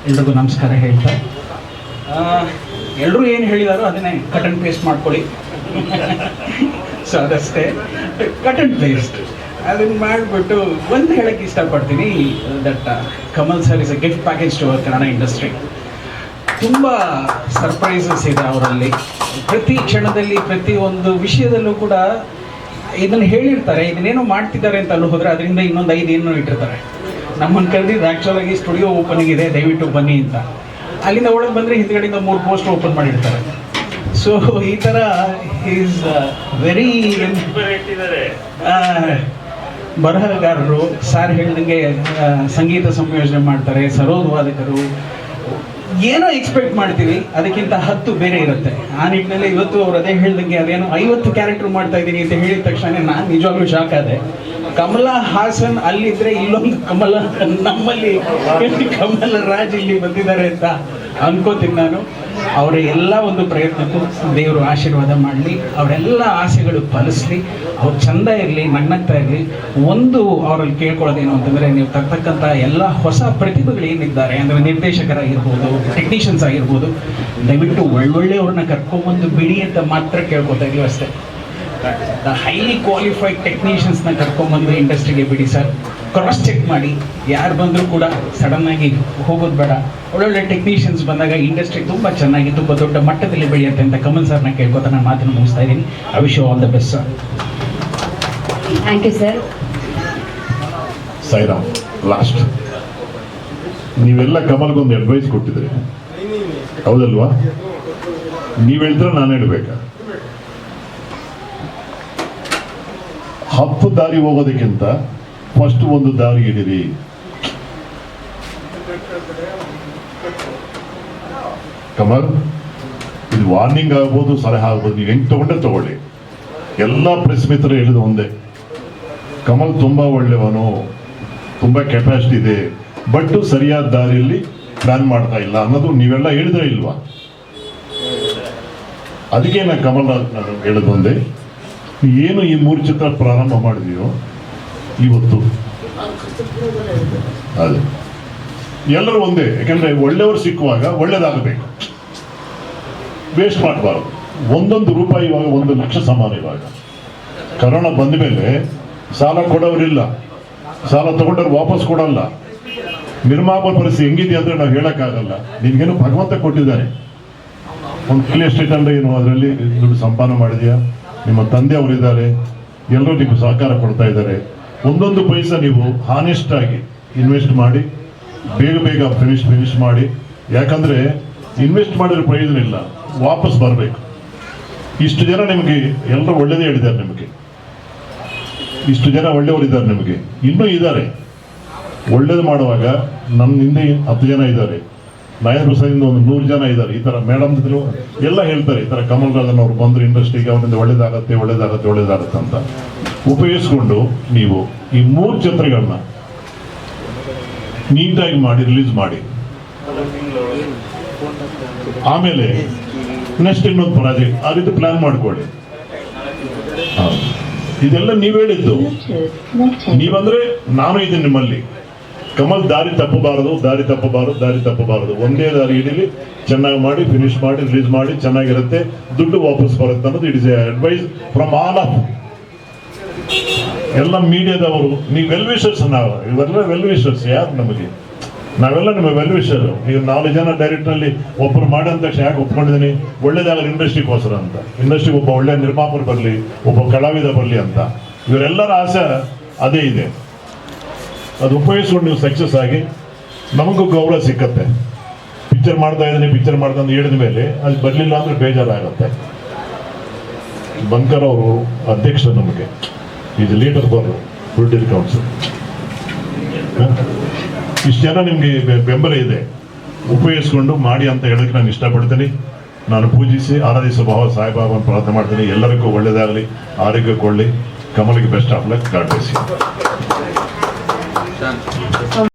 ಎಲ್ರಿಗೂ ನಮಸ್ಕಾರ ಹೇಳ್ತಾ. ಎಲ್ಲರೂ ಏನು ಹೇಳಿದಾರೋ ಅದನ್ನೇ ಕಟ್ ಆ್ಯಂಡ್ ಪೇಸ್ಟ್ ಮಾಡ್ಕೊಳ್ಳಿ. ಸೊ ಅದಷ್ಟೇ. ಕಟ್ ಆ್ಯಂಡ್ ಪೇಸ್ಟ್ ಅದನ್ನು ಮಾಡಿಬಿಟ್ಟು ಒಂದು ಹೇಳಕ್ಕೆ ಇಷ್ಟಪಡ್ತೀನಿ. That Kamal sir is a gift package to our Kannada industry ತುಂಬ ಸರ್ಪ್ರೈಸಸ್ ಇದೆ ಅವರಲ್ಲಿ. ಪ್ರತಿ ಕ್ಷಣದಲ್ಲಿ ಪ್ರತಿ ಒಂದು ವಿಷಯದಲ್ಲೂ ಕೂಡ ಇದನ್ನು ಹೇಳಿರ್ತಾರೆ ಇದನ್ನೇನೋ ಮಾಡ್ತಿದ್ದಾರೆ ಅಂತ ಅಲ್ಲಿ ಹೋದರೆ ಅದರಿಂದ ಇನ್ನೊಂದು ಐದು ಏನೋ ಇಟ್ಟಿರ್ತಾರೆ. ನಮ್ಮನ್ನು ಕರೆದಿದ್ದು ಆ್ಯಕ್ಚುಲಾಗಿ ಸ್ಟುಡಿಯೋ ಓಪನಿಂಗ್ ಇದೆ ದಯವಿಟ್ಟು ಬನ್ನಿ ಅಂತ. ಅಲ್ಲಿಂದ ಒಳಗೆ ಬಂದರೆ ಹಿಂದ್ಗಡೆಯಿಂದ ಮೂರು ಪೋಸ್ಟ್ ಓಪನ್ ಮಾಡಿರ್ತಾರೆ. ಸೊ ಈ ಥರ ಈಸ್ ವೆರಿ ಬರಹಗಾರರು ಸಾರ್ ಹೇಳ್ದಂಗೆ ಸಂಗೀತ ಸಂಯೋಜನೆ ಮಾಡ್ತಾರೆ ಸರೋದ್ ವಾದಕರು ಏನೋ ಎಕ್ಸ್ಪೆಕ್ಟ್ ಮಾಡ್ತೀವಿ, ಅದಕ್ಕಿಂತ ಹತ್ತು ಬೇರೆ ಇರುತ್ತೆ. ಆ ನಿಟ್ಟಿನಲ್ಲಿ ಇವತ್ತು ಅವ್ರು ಅದೇ ಹೇಳ್ದಂಗೆ ಅದೇನೋ ಐವತ್ತು ಕ್ಯಾರೆಕ್ಟರ್ ಮಾಡ್ತಾ ಇದ್ದೀನಿ ಅಂತ ಹೇಳಿದ ತಕ್ಷಣ ನಾನು ನಿಜವಾಗ್ಲೂ ಶಾಕ್ ಆದೆ. ಕಮಲಾ ಹಾಸನ್ ಅಲ್ಲಿದ್ರೆ ಇಲ್ಲೊಂದು ಕಮಲ, ನಮ್ಮಲ್ಲಿ ಕಮಲ ರಾಜ್ ಇಲ್ಲಿ ಬಂದಿದ್ದಾರೆ ಅಂತ ಅನ್ಕೋತೀನಿ ನಾನು. ಅವರ ಎಲ್ಲ ಒಂದು ಪ್ರಯತ್ನಕ್ಕೂ ದೇವರು ಆಶೀರ್ವಾದ ಮಾಡಲಿ, ಅವರೆಲ್ಲ ಆಸೆಗಳು ಫಲಿಸ್ಲಿ, ಅವ್ರು ಚಂದ ಇರಲಿ ನನ್ನತ್ತ ಇರಲಿ, ಒಂದು ಅವರಲ್ಲಿ ಕೇಳ್ಕೊಳ್ಳೋದೇನು ಅಂತಂದರೆ ನೀವು ತರ್ತಕ್ಕಂಥ ಎಲ್ಲ ಹೊಸ ಪ್ರತಿಭೆಗಳು ಏನಿದ್ದಾರೆ, ಅಂದರೆ ನಿರ್ದೇಶಕರಾಗಿರ್ಬೋದು ಟೆಕ್ನಿಷಿಯನ್ಸ್ ಆಗಿರ್ಬೋದು, ದಯವಿಟ್ಟು ಒಳ್ಳೊಳ್ಳೆಯವ್ರನ್ನ ಕರ್ಕೊಂಬಂದು ಬಿಡಿ ಅಂತ ಮಾತ್ರ ಕೇಳ್ಕೊತಾ ಇದೀವಿ ಅಷ್ಟೇ. ಹೈಲಿ ಕ್ವಾಲಿಫೈಡ್ ಟೆಕ್ನಿಷಿಯನ್ಸ್ನ ಕರ್ಕೊಂಬಂದು ಇಂಡಸ್ಟ್ರಿಗೆ ಬಿಡಿ ಸರ್. ಕ್ರಾಸ್ ಚೆಕ್ ಮಾಡಿ ಯಾರು ಬಂದರೂ ಕೂಡ ಸಡನ್ ಆಗಿ ಹೋಗೋದು ಬೇಡ. ಒಳ್ಳೊಳ್ಳೆ ಟೆಕ್ನಿಷಿಯನ್ಸ್ ಬಂದಾಗ ಇಂಡಸ್ಟ್ರಿ ತುಂಬ ಚೆನ್ನಾಗಿ ತುಂಬ ದೊಡ್ಡ ಮಟ್ಟದಲ್ಲಿ ಬೆಳೆಯುತ್ತೆ ಅಂತ ಕಮಲ್ ಸರ್ನ ಕೇಳ್ಕೊತಾ ನಾನು ಮಾತನ್ನು ಮುಗಿಸ್ತಾ ಇದ್ದೀನಿ. I wish all the best sir thank you sir Sairam last ನೀವೆಲ್ಲ ಕಮಲ್ಗೊಂದು ಅಡ್ವೈಸ್ ಕೊಟ್ಟಿದ್ರಿ. ಹೌದಲ್ವಾ? ನೀವು ಹೇಳಿದ್ರೆ ನಾನು ಹೇಳ್ಬೇಕಾ? ಹತ್ತು ದಾರಿ ಹೋಗೋದಕ್ಕಿಂತ ಫಸ್ಟ್ ಒಂದು ದಾರಿ ಹಿಡಿರಿ. ಕಮಲ್ ಇದು ವಾರ್ನಿಂಗ್ ಆಗ್ಬೋದು, ಸಲಹೆ ಆಗ್ಬೋದು, ನೀವು ಹೆಂಗೆ ತಗೊಂಡೆ ತಗೊಳ್ಳಿ. ಎಲ್ಲ ಪ್ರೆಸ್ ಮಿತ್ರ ಹೇಳಿದ ಒಂದೇ. ಕಮಲ್ ತುಂಬಾ ಒಳ್ಳೆಯವನು, ತುಂಬಾ ಕೆಪಾಸಿಟಿ ಇದೆ ಬಟ್ ಸರಿಯಾದ ದಾರಿಯಲ್ಲಿ ಪ್ಲಾನ್ ಮಾಡ್ತಾ ಇಲ್ಲ ಅನ್ನೋದು ನೀವೆಲ್ಲ ಹೇಳಿದ್ರೆ ಇಲ್ವಾ? ಅದಕ್ಕೆ ನಾನು ಕಮಲ್ ನಾನು ಹೇಳೋದು ಒಂದೇ. ಏನು ಈ ಮೂರು ಚಿತ್ರ ಪ್ರಾರಂಭ ಮಾಡಿದೀಯೋ ಇವತ್ತು. ಅದೇ. ಎಲ್ಲರೂ ಒಂದೇ ಯಾಕಂದ್ರೆ ಒಳ್ಳೆಯವರು ಸಿಕ್ಕುವಾಗ ಒಳ್ಳೇದಾಗಬೇಕು ವೇಸ್ಟ್ ಮಾಡಬಾರ್ದು. ಒಂದೊಂದು ರೂಪಾಯಿ ಇವಾಗ ಒಂದು ಲಕ್ಷ ಸಮಾನ ಇವಾಗ. ಕರೋನಾ ಬಂದ ಮೇಲೆ ಸಾಲ ಕೊಡೋರಿಲ್ಲ. ಸಾಲ ತಗೊಂಡವ್ರು ವಾಪಸ್ ಕೊಡಲ್ಲ. ನಿರ್ಮಾಪನ ಪರಿಸ್ಥಿತಿ ಹೆಂಗಿದೆ ಅಂದ್ರೆ ನಾವು ಹೇಳೋಕ್ಕಾಗಲ್ಲ. ನಿನ್ಗೇನು ಭಗವಂತ ಕೊಟ್ಟಿದ್ದಾನೆ ಒಂದು ಕ್ಲಿಯರ್ ಸ್ಟೇಟ್ ಅಂದ್ರೆ ಏನು? ಅದರಲ್ಲಿ ದುಡ್ಡು ಸಂಪಾದನೆ ಮಾಡಿದ್ಯಾ? ನಿಮ್ಮ ತಂದೆ ಅವರಿದ್ದಾರೆ. ಎಲ್ಲರೂ ನಿಮ್ಗೆ ಸಹಕಾರ ಕೊಡ್ತಾ ಇದ್ದಾರೆ. ಒಂದೊಂದು ಪೈಸಾ ನೀವು ಹಾನೆಸ್ಟ್ ಆಗಿ ಇನ್ವೆಸ್ಟ್ ಮಾಡಿ, ಬೇಗ ಬೇಗ ಫಿನಿಶ್ ಫಿನಿಶ್ ಮಾಡಿ. ಯಾಕಂದ್ರೆ ಇನ್ವೆಸ್ಟ್ ಮಾಡಿದ್ರೆ ಪ್ರಯೋಜನ ಇಲ್ಲ. ವಾಪಸ್ ಬರಬೇಕು. ಇಷ್ಟು ಜನ ನಿಮಗೆ ಎಲ್ಲರೂ ಒಳ್ಳೇದೇ ಹೇಳಿದ್ದಾರೆ ನಿಮಗೆ. ಇಷ್ಟು ಜನ ಒಳ್ಳೆಯವರಿದ್ದಾರೆ ನಿಮಗೆ. ಇನ್ನೂ ಇದ್ದಾರೆ. ಒಳ್ಳೇದು ಮಾಡುವಾಗ ನಮ್ಮ ಹಿಂದೆ ಹತ್ತು ಜನ ಇದ್ದಾರೆ. ನಾಯರ್ ಹುಸೈನ್ ಒಂದು ನೂರು ಜನ ಇದ್ದಾರೆ. ಈ ತರ ಮೇಡಮ್ ಎಲ್ಲ ಹೇಳ್ತಾರೆ ಈ ತರ ಕಮಲ್ ರಾಜನ್ ಅವ್ರು ಬಂದರು ಇಂಡಸ್ಟ್ರಿಗೆ ಅವರಿಂದ ಒಳ್ಳೇದಾಗತ್ತೆ ಒಳ್ಳೇದಾಗತ್ತೆ ಒಳ್ಳೇದಾಗತ್ತೆ ಅಂತ. ಉಪಯೋಗಿಸ್ಕೊಂಡು ನೀವು ಈ ಮೂರು ಚಿತ್ರಗಳನ್ನ ನೀಟಾಗಿ ಮಾಡಿ ರಿಲೀಸ್ ಮಾಡಿ. ಆಮೇಲೆ ನೆಕ್ಸ್ಟ್ ಇನ್ನೊಂದು ಪ್ರಾಜೆಕ್ಟ್ ಆ ರೀತಿ ಪ್ಲಾನ್ ಮಾಡ್ಕೊಳ್ಳಿ. ಇದೆಲ್ಲ ನೀವು ಹೇಳಿದ್ದು. ನೀವಂದ್ರೆ ನಾನು ಇದ್ದೀನಿ ನಿಮ್ಮಲ್ಲಿ. ಕಮಲ್, ದಾರಿ ತಪ್ಪಬಾರದು ದಾರಿ ತಪ್ಪಬಾರದು ದಾರಿ ತಪ್ಪಬಾರದು. ಒಂದೇ ದಾರಿ ಹಿಡೀಲಿ, ಚೆನ್ನಾಗಿ ಮಾಡಿ ಫಿನಿಶ್ ಮಾಡಿ ರಿಲೀಸ್ ಮಾಡಿ, ಚೆನ್ನಾಗಿರುತ್ತೆ. ದುಡ್ಡು ವಾಪಸ್ ಬರುತ್ತೆ ಅನ್ನೋದು it is advice from all of ಎಲ್ಲ ಮೀಡಿಯಾದವರು, ನೀವು ವೆಲ್ ವಿಷರ್ಸ್ ನಾವು. ಇವೆಲ್ಲ ವೆಲ್ ವಿಷರ್ಸ್ ಯಾರು ನಮಗೆ? ನಾವೆಲ್ಲ ನಿಮ್ಮ ವೆಲ್ ವಿಷರ್ ನೀವು ನಾಲ್ಕು ಜನ ಡೈರೆಕ್ಟ್ನಲ್ಲಿ ಒಬ್ಬರು ಮಾಡಿದ ತಕ್ಷಣ ಯಾಕೆ ಒಪ್ಕೊಂಡಿದ್ದೀನಿ? ಒಳ್ಳೇದಾಗಲಿ ಇಂಡಸ್ಟ್ರಿಗೋಸ್ಕರ ಅಂತ. ಇಂಡಸ್ಟ್ರಿಗೆ ಒಬ್ಬ ಒಳ್ಳೆ ನಿರ್ಮಾಪಕರು ಬರಲಿ, ಒಬ್ಬ ಕಲಾವಿದ ಬರಲಿ ಅಂತ. ಇವರೆಲ್ಲರ ಆಸೆ ಅದೇ ಇದೆ. ಅದು ಉಪಯೋಗಿಸ್ಕೊಂಡು ನೀವು ಸಕ್ಸಸ್ ಆಗಿ ನಮಗೂ ಗೌರವ ಸಿಕ್ಕತ್ತೆ. ಪಿಕ್ಚರ್ ಮಾಡ್ತಾ ಇದ್ದೀನಿ ಪಿಕ್ಚರ್ ಮಾಡ್ತಾ ಹೇಳಿದ ಮೇಲೆ ಅದು ಬರಲಿಲ್ಲ ಅಂದ್ರೆ ಬೇಜಾರಾಗುತ್ತೆ. ಬಂಕರ್ ಅವರು ಅಧ್ಯಕ್ಷರು ನಮಗೆ. ಇದು ಲೀಡರ್ ಬರು ಪೊಲಿಟಿಕಲ್ ಕೌನ್ಸಿಲ್ ಇಷ್ಟು ಜನ ನಿಮಗೆ ಬೆಂಬಲ ಇದೆ. ಉಪಯೋಗಿಸ್ಕೊಂಡು ಮಾಡಿ ಅಂತ ಹೇಳೋದಕ್ಕೆ ನಾನು ಇಷ್ಟಪಡ್ತೀನಿ. ನಾನು ಪೂಜಿಸಿ, ಆರಾಧಿಸುವ ಭಾವ ಸಾಯಿಬಾಬಾನ ಪ್ರಾರ್ಥನೆ ಮಾಡ್ತೀನಿ. ಎಲ್ಲರಿಗೂ ಒಳ್ಳೆಯದಾಗಲಿ ಕೊಡಲಿ ಕಮಲಿಗೆ best of luck God bless you